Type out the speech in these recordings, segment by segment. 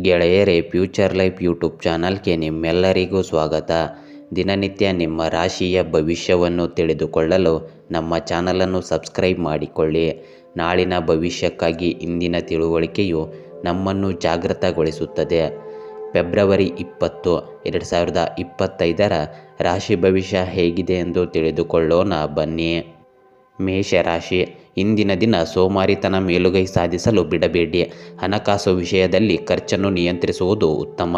ಗೆಳೆಯರೇ, future life YouTube ಚಾನಲ್ಗೆ ನಿಮ್ಮೆಲ್ಲರಿಗೂ ಸ್ವಾಗತ. ದಿನನಿತ್ಯ ನಿಮ್ಮ ರಾಶಿಯ ಭವಿಷ್ಯವನ್ನು ತಿಳಿದುಕೊಳ್ಳಲು ನಮ್ಮ ಚಾನಲನ್ನು ಸಬ್ಸ್ಕ್ರೈಬ್ ಮಾಡಿಕೊಳ್ಳಿ. ನಾಳಿನ ಭವಿಷ್ಯಕ್ಕಾಗಿ ಇಂದಿನ ತಿಳುವಳಿಕೆಯು ನಮ್ಮನ್ನು ಜಾಗೃತಗೊಳಿಸುತ್ತದೆ. ಫೆಬ್ರವರಿ ಇಪ್ಪತ್ತು, ಎರಡು ಸಾವಿರದ ಇಪ್ಪತ್ತೈದರ ರಾಶಿ ಭವಿಷ್ಯ ಹೇಗಿದೆ ಎಂದು ತಿಳಿದುಕೊಳ್ಳೋಣ ಬನ್ನಿ. ಮೇಷರಾಶಿ ಇಂದಿನ ದಿನ ಸೋಮಾರಿತನ ಮೇಲುಗೈ ಸಾಧಿಸಲು ಬಿಡಬೇಡಿ. ಹಣಕಾಸು ವಿಷಯದಲ್ಲಿ ಖರ್ಚನ್ನು ನಿಯಂತ್ರಿಸುವುದು ಉತ್ತಮ.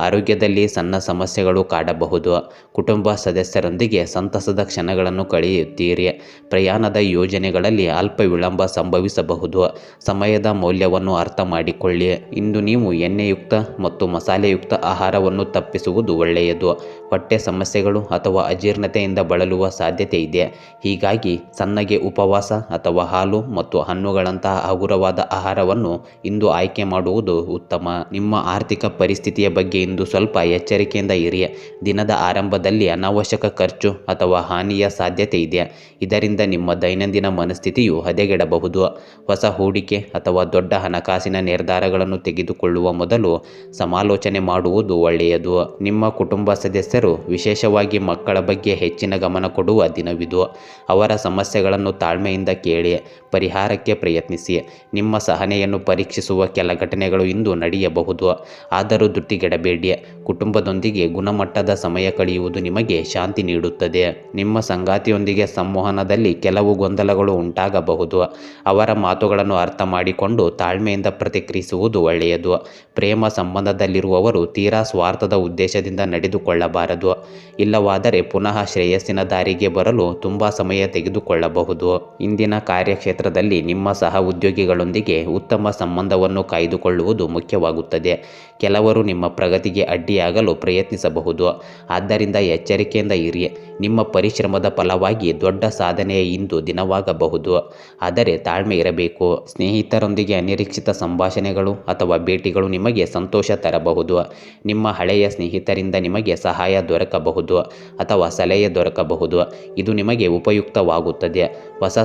ಆರೋಗ್ಯದಲ್ಲಿ ಸಣ್ಣ ಸಮಸ್ಯೆಗಳು ಕಾಡಬಹುದು. ಕುಟುಂಬ ಸದಸ್ಯರೊಂದಿಗೆ ಸಂತಸದ ಕ್ಷಣಗಳನ್ನು ಕಳೆಯುತ್ತೀರಿ. ಪ್ರಯಾಣದ ಯೋಜನೆಗಳಲ್ಲಿ ಅಲ್ಪ ವಿಳಂಬ ಸಂಭವಿಸಬಹುದು. ಸಮಯದ ಮೌಲ್ಯವನ್ನು ಅರ್ಥ ಮಾಡಿಕೊಳ್ಳಿ. ಇಂದು ನೀವು ಎಣ್ಣೆಯುಕ್ತ ಮತ್ತು ಮಸಾಲೆಯುಕ್ತ ಆಹಾರವನ್ನು ತಪ್ಪಿಸುವುದು ಒಳ್ಳೆಯದು. ಹೊಟ್ಟೆ ಸಮಸ್ಯೆಗಳು ಅಥವಾ ಅಜೀರ್ಣತೆಯಿಂದ ಬಳಲುವ ಸಾಧ್ಯತೆ ಇದೆ. ಹೀಗಾಗಿ ಸಣ್ಣಗೆ ಉಪವಾಸ ಅಥವಾ ಹಾಲು ಮತ್ತು ಹಣ್ಣುಗಳಂತಹ ಹಗುರವಾದ ಆಹಾರವನ್ನು ಇಂದು ಆಯ್ಕೆ ಮಾಡುವುದು ಉತ್ತಮ. ನಿಮ್ಮ ಆರ್ಥಿಕ ಪರಿಸ್ಥಿತಿಯ ಬಗ್ಗೆ ಇಂದು ಸ್ವಲ್ಪ ಎಚ್ಚರಿಕೆಯಿಂದ ಇರಿ. ದಿನದ ಆರಂಭದಲ್ಲಿ ಅನಾವಶ್ಯಕ ಖರ್ಚು ಅಥವಾ ಹಾನಿಯ ಸಾಧ್ಯತೆ ಇದೆ. ಇದರಿಂದ ನಿಮ್ಮ ದೈನಂದಿನ ಮನಸ್ಥಿತಿಯು ಹದೆಗೆಡಬಹುದು. ಹೊಸ ಹೂಡಿಕೆ ಅಥವಾ ದೊಡ್ಡ ಹಣಕಾಸಿನ ನಿರ್ಧಾರಗಳನ್ನು ತೆಗೆದುಕೊಳ್ಳುವ ಮೊದಲು ಸಮಾಲೋಚನೆ ಮಾಡುವುದು ಒಳ್ಳೆಯದು. ನಿಮ್ಮ ಕುಟುಂಬ ಸದಸ್ಯರು, ವಿಶೇಷವಾಗಿ ಮಕ್ಕಳ ಬಗ್ಗೆ ಹೆಚ್ಚಿನ ಗಮನ ಕೊಡುವ ದಿನವಿದು. ಅವರ ಸಮಸ್ಯೆಗಳನ್ನು ತಾಳ್ಮೆಯಿಂದ ಕೇಳಿ. ಪರಿಹಾರಕ್ಕೆ ಪ್ರಯತ್ನಿಸಿ. ನಿಮ್ಮ ಸಹನೆಯನ್ನು ಪರೀಕ್ಷಿಸುವ ಕೆಲ ಘಟನೆಗಳು ಇಂದು ನಡೆಯಬಹುದು. ಆದರೂ ಧೃತಿಗೆಡಬೇಡಿ ಕುಟುಂಬದೊಂದಿಗೆ ಗುಣಮಟ್ಟದ ಸಮಯ ಕಳೆಯುವುದು ನಿಮಗೆ ಶಾಂತಿ ನೀಡುತ್ತದೆ. ನಿಮ್ಮ ಸಂಗಾತಿಯೊಂದಿಗೆ ಸಂವಹನದಲ್ಲಿ ಕೆಲವು ಗೊಂದಲಗಳು ಉಂಟಾಗಬಹುದು. ಅವರ ಮಾತುಗಳನ್ನು ಅರ್ಥ ಮಾಡಿಕೊಂಡು ತಾಳ್ಮೆಯಿಂದ ಪ್ರತಿಕ್ರಿಯಿಸುವುದು ಒಳ್ಳೆಯದು. ಪ್ರೇಮ ಸಂಬಂಧದಲ್ಲಿರುವವರು ತೀರಾ ಸ್ವಾರ್ಥದ ಉದ್ದೇಶದಿಂದ ನಡೆದುಕೊಳ್ಳಬಾರದು. ಇಲ್ಲವಾದರೆ ಪುನಃ ಶ್ರೇಯಸ್ಸಿನ ದಾರಿಗೆ ಬರಲು ತುಂಬ ಸಮಯ ತೆಗೆದುಕೊಳ್ಳಬಹುದು. ಇಂದಿನ ಕಾರ್ಯಕ್ಷೇತ್ರದಲ್ಲಿ ನಿಮ್ಮ ಸಹ ಉದ್ಯೋಗಿಗಳೊಂದಿಗೆ ಉತ್ತಮ ಸಂಬಂಧವನ್ನು ಕಾಯ್ದುಕೊಳ್ಳುವುದು ಮುಖ್ಯವಾಗುತ್ತದೆ. ಕೆಲವರು ನಿಮ್ಮ ಪ್ರಗತಿಗೆ ಅಡ್ಡಿಯಾಗಲು ಪ್ರಯತ್ನಿಸಬಹುದು. ಆದ್ದರಿಂದ ಎಚ್ಚರಿಕೆಯಿಂದ ಇರಿ. ನಿಮ್ಮ ಪರಿಶ್ರಮದ ಫಲವಾಗಿ ದೊಡ್ಡ ಸಾಧನೆಯ ಇಂದು ದಿನವಾಗಬಹುದು. ಆದರೆ ತಾಳ್ಮೆ ಇರಬೇಕು. ಸ್ನೇಹಿತರೊಂದಿಗೆ ಅನಿರೀಕ್ಷಿತ ಸಂಭಾಷಣೆಗಳು ಅಥವಾ ಭೇಟಿಗಳು ನಿಮಗೆ ಸಂತೋಷ ತರಬಹುದು. ನಿಮ್ಮ ಹಳೆಯ ಸ್ನೇಹಿತರಿಂದ ನಿಮಗೆ ಸಹಾಯ ದೊರಕಬಹುದು ಅಥವಾ ಸಲಹೆ ದೊರಕಬಹುದು. ಇದು ನಿಮಗೆ ಉಪಯುಕ್ತವಾಗುತ್ತದೆ. ಹೊಸ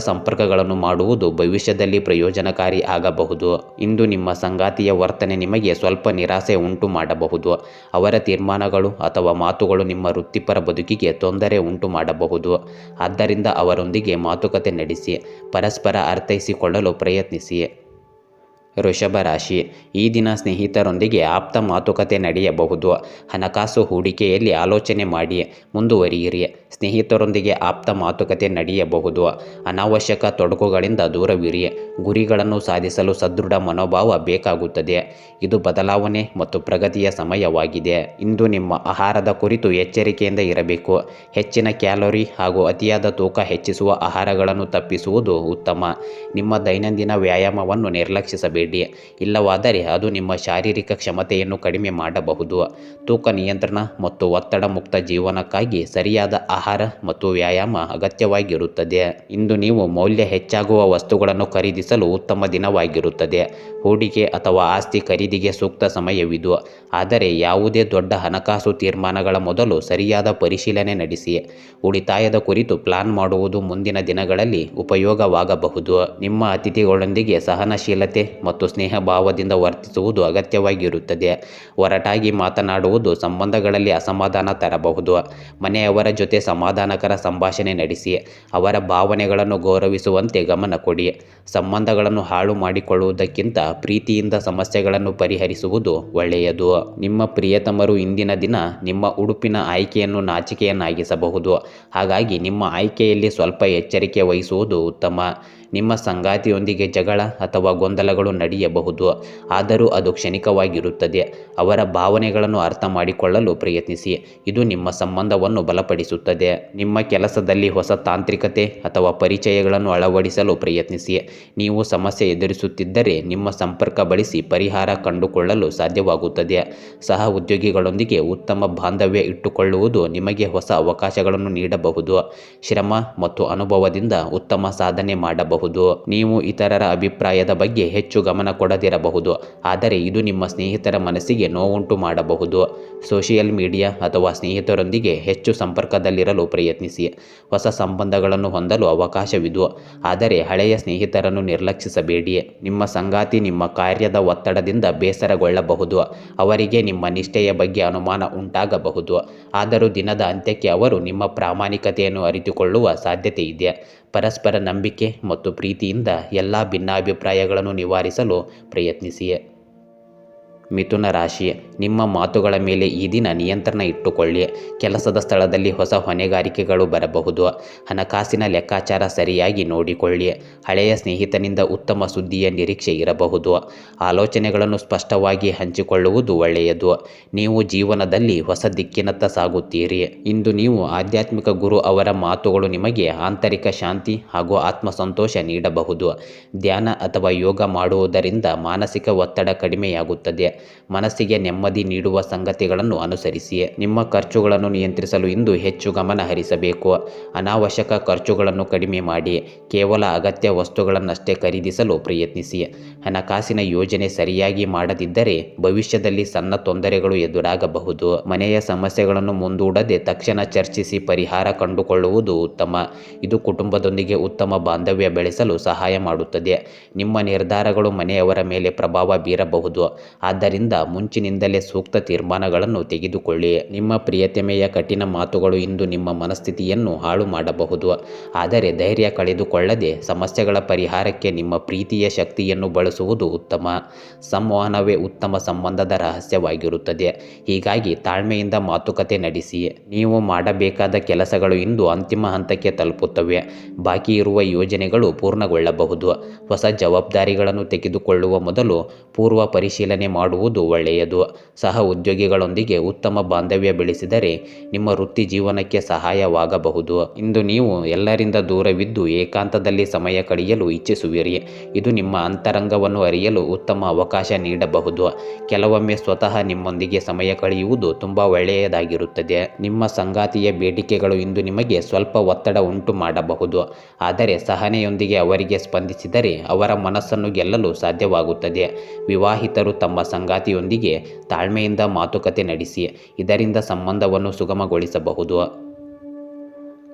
ಸಂಪರ್ಕಗಳನ್ನು ಮಾಡುವುದು ಭವಿಷ್ಯದಲ್ಲಿ ಪ್ರಯೋಜನಕಾರಿ ಆಗಬಹುದು. ಇಂದು ನಿಮ್ಮ ಸಂಗಾತಿಯ ವರ್ತನೆ ನಿಮಗೆ ಸ್ವಲ್ಪ ನಿರಾಸೆ ಉಂಟು ಮಾಡಬಹುದು. ಅವರ ತೀರ್ಮಾನಗಳು ಅಥವಾ ಮಾತುಗಳು ನಿಮ್ಮ ವೃತ್ತಿಪರ ಬದುಕಿಗೆ ತೊಂದರೆ ಉಂಟು ಮಾಡಬಹುದು. ಆದ್ದರಿಂದ ಅವರೊಂದಿಗೆ ಮಾತುಕತೆ ನಡೆಸಿ, ಪರಸ್ಪರ ಅರ್ಥೈಸಿಕೊಳ್ಳಲು ಪ್ರಯತ್ನಿಸಿ. ವೃಷಭ ರಾಶಿ. ಈ ದಿನ ಸ್ನೇಹಿತರೊಂದಿಗೆ ಆಪ್ತ ಮಾತುಕತೆ ನಡೆಯಬಹುದು. ಹಣಕಾಸು ಹೂಡಿಕೆಯಲ್ಲಿ ಆಲೋಚನೆ ಮಾಡಿ, ಮುಂದುವರಿಯಿರಿ. ಸ್ನೇಹಿತರೊಂದಿಗೆ ಆಪ್ತ ಮಾತುಕತೆ ನಡೆಯಬಹುದು. ಅನಾವಶ್ಯಕ ತೊಡಕುಗಳಿಂದ ದೂರವಿರಿ. ಗುರಿಗಳನ್ನು ಸಾಧಿಸಲು ಸದೃಢ ಮನೋಭಾವ ಬೇಕಾಗುತ್ತದೆ. ಇದು ಬದಲಾವಣೆ ಮತ್ತು ಪ್ರಗತಿಯ ಸಮಯವಾಗಿದೆ. ಇಂದು ನಿಮ್ಮ ಆಹಾರದ ಕುರಿತು ಎಚ್ಚರಿಕೆಯಿಂದ ಇರಬೇಕು. ಹೆಚ್ಚಿನ ಕ್ಯಾಲೋರಿ ಹಾಗೂ ಅತಿಯಾದ ತೂಕ ಹೆಚ್ಚಿಸುವ ಆಹಾರಗಳನ್ನು ತಪ್ಪಿಸುವುದು ಉತ್ತಮ. ನಿಮ್ಮ ದೈನಂದಿನ ವ್ಯಾಯಾಮವನ್ನು ನಿರ್ಲಕ್ಷಿಸಬೇಡಿ. ಇಲ್ಲವಾದರೆ ಅದು ನಿಮ್ಮ ಶಾರೀರಿಕ ಕ್ಷಮತೆಯನ್ನು ಕಡಿಮೆ ಮಾಡಬಹುದು. ತೂಕ ನಿಯಂತ್ರಣ ಮತ್ತು ಒತ್ತಡ ಮುಕ್ತ ಜೀವನಕ್ಕಾಗಿ ಸರಿಯಾದ ಆಹಾರ ಮತ್ತು ವ್ಯಾಯಾಮ ಅಗತ್ಯವಾಗಿರುತ್ತದೆ. ಇಂದು ನೀವು ಮೌಲ್ಯ ಹೆಚ್ಚಾಗುವ ವಸ್ತುಗಳನ್ನು ಖರೀದಿಸಲು ಉತ್ತಮ ದಿನವಾಗಿರುತ್ತದೆ. ಹೂಡಿಕೆ ಅಥವಾ ಆಸ್ತಿ ಖರೀದಿಗೆ ಸೂಕ್ತ ಸಮಯವಿದು. ಆದರೆ ಯಾವುದೇ ದೊಡ್ಡ ಹಣಕಾಸು ತೀರ್ಮಾನಗಳ ಮೊದಲು ಸರಿಯಾದ ಪರಿಶೀಲನೆ ನಡೆಸಿ. ಉಳಿತಾಯದ ಕುರಿತು ಪ್ಲಾನ್ ಮಾಡುವುದು ಮುಂದಿನ ದಿನಗಳಲ್ಲಿ ಉಪಯೋಗವಾಗಬಹುದು. ನಿಮ್ಮ ಅತಿಥಿಗಳೊಂದಿಗೆ ಸಹನಶೀಲತೆ ಮತ್ತು ಸ್ನೇಹ ಭಾವದಿಂದ ವರ್ತಿಸುವುದು ಅಗತ್ಯವಾಗಿರುತ್ತದೆ. ಒರಟಾಗಿ ಮಾತನಾಡುವುದು ಸಂಬಂಧಗಳಲ್ಲಿ ಅಸಮಾಧಾನ ತರಬಹುದು. ಮನೆಯವರ ಜೊತೆ ಸಮಾಧಾನಕರ ಸಂಭಾಷಣೆ ನಡೆಸಿ, ಅವರ ಭಾವನೆಗಳನ್ನು ಗೌರವಿಸುವಂತೆ ಗಮನ ಕೊಡಿ. ಸಂಬಂಧಗಳನ್ನು ಹಾಳು ಮಾಡಿಕೊಳ್ಳುವುದಕ್ಕಿಂತ ಪ್ರೀತಿಯಿಂದ ಸಮಸ್ಯೆಗಳನ್ನು ಪರಿಹರಿಸುವುದು ಒಳ್ಳೆಯದು. ನಿಮ್ಮ ಪ್ರಿಯತಮರು ಇಂದಿನ ದಿನ ನಿಮ್ಮ ಉಡುಪಿನ ಆಯ್ಕೆಯನ್ನು ನಾಚಿಕೆಯನ್ನಾಗಿಸಬಹುದು. ಹಾಗಾಗಿ ನಿಮ್ಮ ಆಯ್ಕೆಯಲ್ಲಿ ಸ್ವಲ್ಪ ಎಚ್ಚರಿಕೆ ವಹಿಸುವುದು ಉತ್ತಮ. ನಿಮ್ಮ ಸಂಗಾತಿಯೊಂದಿಗೆ ಜಗಳ ಅಥವಾ ಗೊಂದಲಗಳು ನಡೆಯಬಹುದು, ಆದರೂ ಅದು ಕ್ಷಣಿಕವಾಗಿರುತ್ತದೆ. ಅವರ ಭಾವನೆಗಳನ್ನು ಅರ್ಥ ಮಾಡಿಕೊಳ್ಳಲು ಪ್ರಯತ್ನಿಸಿ. ಇದು ನಿಮ್ಮ ಸಂಬಂಧವನ್ನು ಬಲಪಡಿಸುತ್ತದೆ. ನಿಮ್ಮ ಕೆಲಸದಲ್ಲಿ ಹೊಸ ತಾಂತ್ರಿಕತೆ ಅಥವಾ ಪರಿಚಯಗಳನ್ನು ಅಳವಡಿಸಲು ಪ್ರಯತ್ನಿಸಿ. ನೀವು ಸಮಸ್ಯೆ ಎದುರಿಸುತ್ತಿದ್ದರೆ ನಿಮ್ಮ ಸಂಪರ್ಕ ಬಳಸಿ ಪರಿಹಾರ ಕಂಡುಕೊಳ್ಳಲು ಸಾಧ್ಯವಾಗುತ್ತದೆ. ಸಹ ಉದ್ಯೋಗಿಗಳೊಂದಿಗೆ ಉತ್ತಮ ಬಾಂಧವ್ಯ ಇಟ್ಟುಕೊಳ್ಳುವುದು ನಿಮಗೆ ಹೊಸ ಅವಕಾಶಗಳನ್ನು ನೀಡಬಹುದು. ಶ್ರಮ ಮತ್ತು ಅನುಭವದಿಂದ ಉತ್ತಮ ಸಾಧನೆ ಮಾಡಬಹುದು. ನೀಡಬಹುದು ನೀವು ಇತರರ ಅಭಿಪ್ರಾಯದ ಬಗ್ಗೆ ಹೆಚ್ಚು ಗಮನ ಕೊಡದಿರಬಹುದು. ಆದರೆ ಇದು ನಿಮ್ಮ ಸ್ನೇಹಿತರ ಮನಸ್ಸಿಗೆ ನೋವುಂಟು ಮಾಡಬಹುದು. ಸೋಷಿಯಲ್ ಮೀಡಿಯಾ ಅಥವಾ ಸ್ನೇಹಿತರೊಂದಿಗೆ ಹೆಚ್ಚು ಸಂಪರ್ಕದಲ್ಲಿರಲು ಪ್ರಯತ್ನಿಸಿ. ಹೊಸ ಸಂಬಂಧಗಳನ್ನು ಹೊಂದಲು ಅವಕಾಶವಿದು. ಆದರೆ ಹಳೆಯ ಸ್ನೇಹಿತರನ್ನು ನಿರ್ಲಕ್ಷಿಸಬೇಡಿ. ನಿಮ್ಮ ಸಂಗಾತಿ ನಿಮ್ಮ ಕಾರ್ಯದ ಒತ್ತಡದಿಂದ ಬೇಸರಗೊಳ್ಳಬಹುದು. ಅವರಿಗೆ ನಿಮ್ಮ ನಿಷ್ಠೆಯ ಬಗ್ಗೆ ಅನುಮಾನ ಉಂಟಾಗಬಹುದು. ಆದರೂ ದಿನದ ಅಂತ್ಯಕ್ಕೆ ಅವರು ನಿಮ್ಮ ಪ್ರಾಮಾಣಿಕತೆಯನ್ನು ಅರಿತುಕೊಳ್ಳುವ ಸಾಧ್ಯತೆ ಇದೆ. ಪರಸ್ಪರ ನಂಬಿಕೆ ಮತ್ತು ಪ್ರೀತಿಯಿಂದ ಎಲ್ಲ ಭಿನ್ನಾಭಿಪ್ರಾಯಗಳನ್ನು ನಿವಾರಿಸಲು ಪ್ರಯತ್ನಿಸಿ ಮಿಥುನ ರಾಶಿ, ನಿಮ್ಮ ಮಾತುಗಳ ಮೇಲೆ ಈ ದಿನ ನಿಯಂತ್ರಣ ಇಟ್ಟುಕೊಳ್ಳಿ. ಕೆಲಸದ ಸ್ಥಳದಲ್ಲಿ ಹೊಸ ಹೊಣೆಗಾರಿಕೆಗಳು ಬರಬಹುದು. ಹಣಕಾಸಿನ ಲೆಕ್ಕಾಚಾರ ಸರಿಯಾಗಿ ನೋಡಿಕೊಳ್ಳಿ. ಹಳೆಯ ಸ್ನೇಹಿತನಿಂದ ಉತ್ತಮ ಸುದ್ದಿಯ ನಿರೀಕ್ಷೆ ಇರಬಹುದು. ಆಲೋಚನೆಗಳನ್ನು ಸ್ಪಷ್ಟವಾಗಿ ಹಂಚಿಕೊಳ್ಳುವುದು ಒಳ್ಳೆಯದು. ನೀವು ಜೀವನದಲ್ಲಿ ಹೊಸ ದಿಕ್ಕಿನತ್ತ ಸಾಗುತ್ತೀರಿ. ಇಂದು ನೀವು ಆಧ್ಯಾತ್ಮಿಕ ಗುರು ಅವರ ಮಾತುಗಳು ನಿಮಗೆ ಆಂತರಿಕ ಶಾಂತಿ ಹಾಗೂ ಆತ್ಮಸಂತೋಷ ನೀಡಬಹುದು. ಧ್ಯಾನ ಅಥವಾ ಯೋಗ ಮಾಡುವುದರಿಂದ ಮಾನಸಿಕ ಒತ್ತಡ ಕಡಿಮೆಯಾಗುತ್ತದೆ. ಮನಸ್ಸಿಗೆ ನೆಮ್ಮದಿ ನೀಡುವ ಸಂಗತಿಗಳನ್ನು ಅನುಸರಿಸಿ. ನಿಮ್ಮ ಖರ್ಚುಗಳನ್ನು ನಿಯಂತ್ರಿಸಲು ಇಂದು ಹೆಚ್ಚು ಗಮನ ಹರಿಸಬೇಕು. ಅನಾವಶ್ಯಕ ಖರ್ಚುಗಳನ್ನು ಕಡಿಮೆ ಮಾಡಿ. ಕೇವಲ ಅಗತ್ಯ ವಸ್ತುಗಳನ್ನಷ್ಟೇ ಖರೀದಿಸಲು ಪ್ರಯತ್ನಿಸಿ. ಹಣಕಾಸಿನ ಯೋಜನೆ ಸರಿಯಾಗಿ ಮಾಡದಿದ್ದರೆ ಭವಿಷ್ಯದಲ್ಲಿ ಸಣ್ಣ ತೊಂದರೆಗಳು ಎದುರಾಗಬಹುದು. ಮನೆಯ ಸಮಸ್ಯೆಗಳನ್ನು ಮುಂದೂಡದೆ ತಕ್ಷಣ ಚರ್ಚಿಸಿ ಪರಿಹಾರ ಕಂಡುಕೊಳ್ಳುವುದು ಉತ್ತಮ. ಇದು ಕುಟುಂಬದೊಂದಿಗೆ ಉತ್ತಮ ಬಾಂಧವ್ಯ ಬೆಳೆಸಲು ಸಹಾಯ ಮಾಡುತ್ತದೆ. ನಿಮ್ಮ ನಿರ್ಧಾರಗಳು ಮನೆಯವರ ಮೇಲೆ ಪ್ರಭಾವ ಬೀರಬಹುದು. ಆದ್ದರಿಂದ ಮುಂಚಿನಿಂದಲೇ ಸೂಕ್ತ ತೀರ್ಮಾನಗಳನ್ನು ತೆಗೆದುಕೊಳ್ಳಿ. ನಿಮ್ಮ ಪ್ರಿಯತಮೆಯ ಕಠಿಣ ಮಾತುಗಳು ಇಂದು ನಿಮ್ಮ ಮನಸ್ಥಿತಿಯನ್ನು ಹಾಳು ಮಾಡಬಹುದು. ಆದರೆ ಧೈರ್ಯ ಕಳೆದುಕೊಳ್ಳದೆ ಸಮಸ್ಯೆಗಳ ಪರಿಹಾರಕ್ಕೆ ನಿಮ್ಮ ಪ್ರೀತಿಯ ಶಕ್ತಿಯನ್ನು ಬಳಸುವುದು ಉತ್ತಮ. ಸಂವಹನವೇ ಉತ್ತಮ ಸಂಬಂಧದ ರಹಸ್ಯವಾಗಿರುತ್ತದೆ. ಹೀಗಾಗಿ ತಾಳ್ಮೆಯಿಂದ ಮಾತುಕತೆ ನಡೆಸಿ. ನೀವು ಮಾಡಬೇಕಾದ ಕೆಲಸಗಳು ಇಂದು ಅಂತಿಮ ಹಂತಕ್ಕೆ ತಲುಪುತ್ತವೆ. ಬಾಕಿ ಇರುವ ಯೋಜನೆಗಳು ಪೂರ್ಣಗೊಳ್ಳಬಹುದು. ಹೊಸ ಜವಾಬ್ದಾರಿಗಳನ್ನು ತೆಗೆದುಕೊಳ್ಳುವ ಮೊದಲು ಪೂರ್ವ ಪರಿಶೀಲನೆ ಮಾಡುವುದು ಒಳ್ಳೆಯದು. ಸಹ ಉದ್ಯೋಗಿಗಳೊಂದಿಗೆ ಉತ್ತಮ ಬಾಂಧವ್ಯ ಬೆಳೆಸಿದರೆ ನಿಮ್ಮ ವೃತ್ತಿ ಜೀವನಕ್ಕೆ ಸಹಾಯವಾಗಬಹುದು. ಇಂದು ನೀವು ಎಲ್ಲರಿಂದ ದೂರವಿದ್ದು ಏಕಾಂತದಲ್ಲಿ ಸಮಯ ಕಳೆಯಲು ಇಚ್ಛಿಸುವಿರಿ. ಇದು ನಿಮ್ಮ ಅಂತರಂಗವನ್ನು ಅರಿಯಲು ಉತ್ತಮ ಅವಕಾಶ ನೀಡಬಹುದು. ಕೆಲವೊಮ್ಮೆ ಸ್ವತಃ ನಿಮ್ಮೊಂದಿಗೆ ಸಮಯ ಕಳೆಯುವುದು ತುಂಬ ಒಳ್ಳೆಯದಾಗಿರುತ್ತದೆ. ನಿಮ್ಮ ಸಂಗಾತಿಯ ಬೇಡಿಕೆಗಳು ಇಂದು ನಿಮಗೆ ಸ್ವಲ್ಪ ಒತ್ತಡ ಉಂಟು ಮಾಡಬಹುದು. ಆದರೆ ಸಹನೆಯೊಂದಿಗೆ ಅವರಿಗೆ ಸ್ಪಂದಿಸಿದರೆ ಅವರ ಮನಸ್ಸನ್ನು ಗೆಲ್ಲಲು ಸಾಧ್ಯವಾಗುತ್ತದೆ. ವಿವಾಹಿತರು ತಮ್ಮ ಸಂಗಾತಿಯೊಂದಿಗೆ ತಾಳ್ಮೆಯಿಂದ ಮಾತುಕತೆ ನಡೆಸಿ ಇದರಿಂದ ಸಂಬಂಧವನ್ನು ಸುಗಮಗೊಳಿಸಬಹುದು.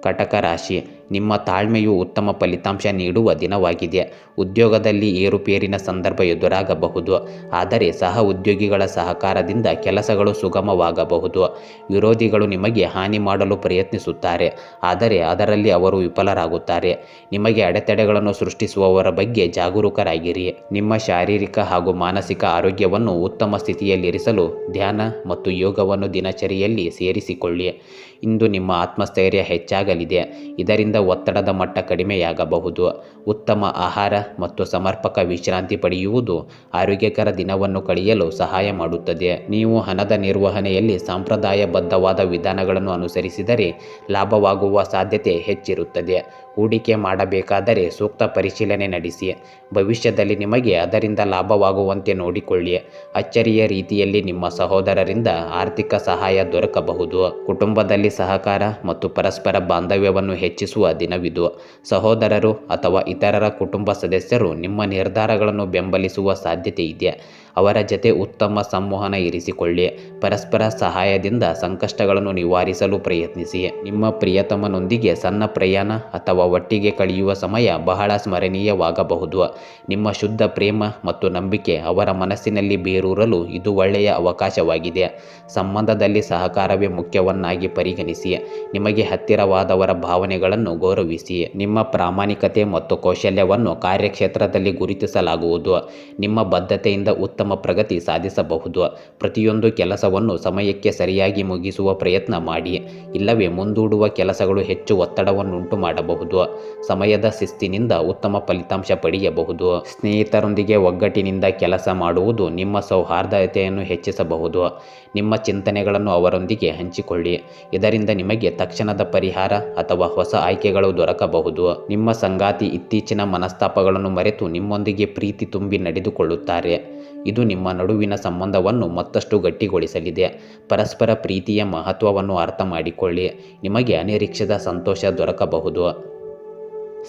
ಕಟಕ ರಾಶಿ ನಿಮ್ಮ ತಾಳ್ಮೆಯು ಉತ್ತಮ ಫಲಿತಾಂಶ ನೀಡುವ ದಿನವಾಗಿದೆ. ಉದ್ಯೋಗದಲ್ಲಿ ಏರುಪೇರಿನ ಸಂದರ್ಭ ಎದುರಾಗಬಹುದು. ಆದರೆ ಸಹ ಉದ್ಯೋಗಿಗಳ ಸಹಕಾರದಿಂದ ಕೆಲಸಗಳು ಸುಗಮವಾಗಬಹುದು. ವಿರೋಧಿಗಳು ನಿಮಗೆ ಹಾನಿ ಮಾಡಲು ಪ್ರಯತ್ನಿಸುತ್ತಾರೆ. ಆದರೆ ಅದರಲ್ಲಿ ಅವರು ವಿಫಲರಾಗುತ್ತಾರೆ. ನಿಮಗೆ ಅಡೆತಡೆಗಳನ್ನು ಸೃಷ್ಟಿಸುವವರ ಬಗ್ಗೆ ಜಾಗರೂಕರಾಗಿರಿ. ನಿಮ್ಮ ಶಾರೀರಿಕ ಹಾಗೂ ಮಾನಸಿಕ ಆರೋಗ್ಯವನ್ನು ಉತ್ತಮ ಸ್ಥಿತಿಯಲ್ಲಿರಿಸಲು ಧ್ಯಾನ ಮತ್ತು ಯೋಗವನ್ನು ದಿನಚರಿಯಲ್ಲಿ ಸೇರಿಸಿಕೊಳ್ಳಿ. ಇಂದು ನಿಮ್ಮ ಆತ್ಮಸ್ಥೈರ್ಯ ಹೆಚ್ಚಾಗಲಿದೆ. ಇದರಿಂದ ಒತ್ತಡದ ಮಟ್ಟ ಕಡಿಮೆಯಾಗಬಹುದು. ಉತ್ತಮ ಆಹಾರ ಮತ್ತು ಸಮರ್ಪಕ ವಿಶ್ರಾಂತಿ ಪಡೆಯುವುದು ಆರೋಗ್ಯಕರ ದಿನವನ್ನು ಕಳೆಯಲು ಸಹಾಯ ಮಾಡುತ್ತದೆ. ನೀವು ಹಣದ ನಿರ್ವಹಣೆಯಲ್ಲಿ ಸಂಪ್ರದಾಯಬದ್ಧವಾದ ವಿಧಾನಗಳನ್ನು ಅನುಸರಿಸಿದರೆ ಲಾಭವಾಗುವ ಸಾಧ್ಯತೆ ಹೆಚ್ಚಿರುತ್ತದೆ. ಹೂಡಿಕೆ ಮಾಡಬೇಕಾದರೆ ಸೂಕ್ತ ಪರಿಶೀಲನೆ ನಡೆಸಿ. ಭವಿಷ್ಯದಲ್ಲಿ ನಿಮಗೆ ಅದರಿಂದ ಲಾಭವಾಗುವಂತೆ ನೋಡಿಕೊಳ್ಳಿ. ಅಚ್ಚರಿಯ ರೀತಿಯಲ್ಲಿ ನಿಮ್ಮ ಸಹೋದರರಿಂದ ಆರ್ಥಿಕ ಸಹಾಯ ದೊರಕಬಹುದು. ಕುಟುಂಬದಲ್ಲಿ ಸಹಕಾರ ಮತ್ತು ಪರಸ್ಪರ ಬಾಂಧವ್ಯವನ್ನು ಹೆಚ್ಚಿಸುವ ದಿನವಿದು. ಸಹೋದರರು ಅಥವಾ ಇತರರ ಕುಟುಂಬ ಸದಸ್ಯರು ನಿಮ್ಮ ನಿರ್ಧಾರಗಳನ್ನು ಬೆಂಬಲಿಸುವ ಸಾಧ್ಯತೆ ಇದೆ. ಅವರ ಜತೆ ಉತ್ತಮ ಸಂವಹನ ಇರಿಸಿಕೊಳ್ಳಿ. ಪರಸ್ಪರ ಸಹಾಯದಿಂದ ಸಂಕಷ್ಟಗಳನ್ನು ನಿವಾರಿಸಲು ಪ್ರಯತ್ನಿಸಿ. ನಿಮ್ಮ ಪ್ರಿಯತಮನೊಂದಿಗೆ ಸಣ್ಣ ಪ್ರಯಾಣ ಅಥವಾ ಒಟ್ಟಿಗೆ ಕಳೆಯುವ ಸಮಯ ಬಹಳ ಸ್ಮರಣೀಯವಾಗಬಹುದು. ನಿಮ್ಮ ಶುದ್ಧ ಪ್ರೇಮ ಮತ್ತು ನಂಬಿಕೆ ಅವರ ಮನಸ್ಸಿನಲ್ಲಿ ಬೇರೂರಲು ಇದು ಒಳ್ಳೆಯ ಅವಕಾಶವಾಗಿದೆ. ಸಂಬಂಧದಲ್ಲಿ ಸಹಕಾರವೇ ಮುಖ್ಯವನ್ನಾಗಿ ಪರಿಗಣಿಸಿ, ನಿಮಗೆ ಹತ್ತಿರವಾದವರ ಭಾವನೆಗಳನ್ನು ಗೌರವಿಸಿ, ನಿಮ್ಮ ಪ್ರಾಮಾಣಿಕತೆ ಮತ್ತು ಕೌಶಲ್ಯವನ್ನು ಕಾರ್ಯಕ್ಷೇತ್ರದಲ್ಲಿ ಗುರುತಿಸಲಾಗುವುದು, ನಿಮ್ಮ ಬದ್ಧತೆಯಿಂದ ಉತ್ತಮ ಪ್ರಗತಿ ಸಾಧಿಸಬಹುದು, ಪ್ರತಿಯೊಂದು ಕೆಲಸವನ್ನು ಸಮಯಕ್ಕೆ ಸರಿಯಾಗಿ ಮುಗಿಸುವ ಪ್ರಯತ್ನ ಮಾಡಿ, ಇಲ್ಲವೇ ಮುಂದೂಡುವ ಕೆಲಸಗಳು ಹೆಚ್ಚು ಒತ್ತಡವನ್ನುಂಟು ಮಾಡಬಹುದು, ಸಮಯದ ಶಿಸ್ತಿನಿಂದ ಉತ್ತಮ ಫಲಿತಾಂಶ ಪಡೆಯಬಹುದು, ಸ್ನೇಹಿತರೊಂದಿಗೆ ಒಗ್ಗಟ್ಟಿನಿಂದ ಕೆಲಸ ಮಾಡುವುದು ನಿಮ್ಮ ಸೌಹಾರ್ದತೆಯನ್ನು ಹೆಚ್ಚಿಸಬಹುದು, ನಿಮ್ಮ ಚಿಂತನೆಗಳನ್ನು ಅವರೊಂದಿಗೆ ಹಂಚಿಕೊಳ್ಳಿ. ಇದರಿಂದ ನಿಮಗೆ ತಕ್ಷಣದ ಪರಿಹಾರ ಅಥವಾ ಹೊಸ ಆಯ್ಕೆಗಳು ದೊರಕಬಹುದು. ನಿಮ್ಮ ಸಂಗಾತಿ ಇತ್ತೀಚಿನ ಮನಸ್ತಾಪಗಳನ್ನು ಮರೆತು ನಿಮ್ಮೊಂದಿಗೆ ಪ್ರೀತಿ ತುಂಬಿ ನಡೆದುಕೊಳ್ಳುತ್ತಾರೆ. ಇದು ನಿಮ್ಮ ನಡುವಿನ ಸಂಬಂಧವನ್ನು ಮತ್ತಷ್ಟು ಗಟ್ಟಿಗೊಳಿಸಲಿದೆ. ಪರಸ್ಪರ ಪ್ರೀತಿಯ ಮಹತ್ವವನ್ನು ಅರ್ಥ ಮಾಡಿಕೊಳ್ಳಿ. ನಿಮಗೆ ಅನಿರೀಕ್ಷಿತ ಸಂತೋಷ ದೊರಕಬಹುದು.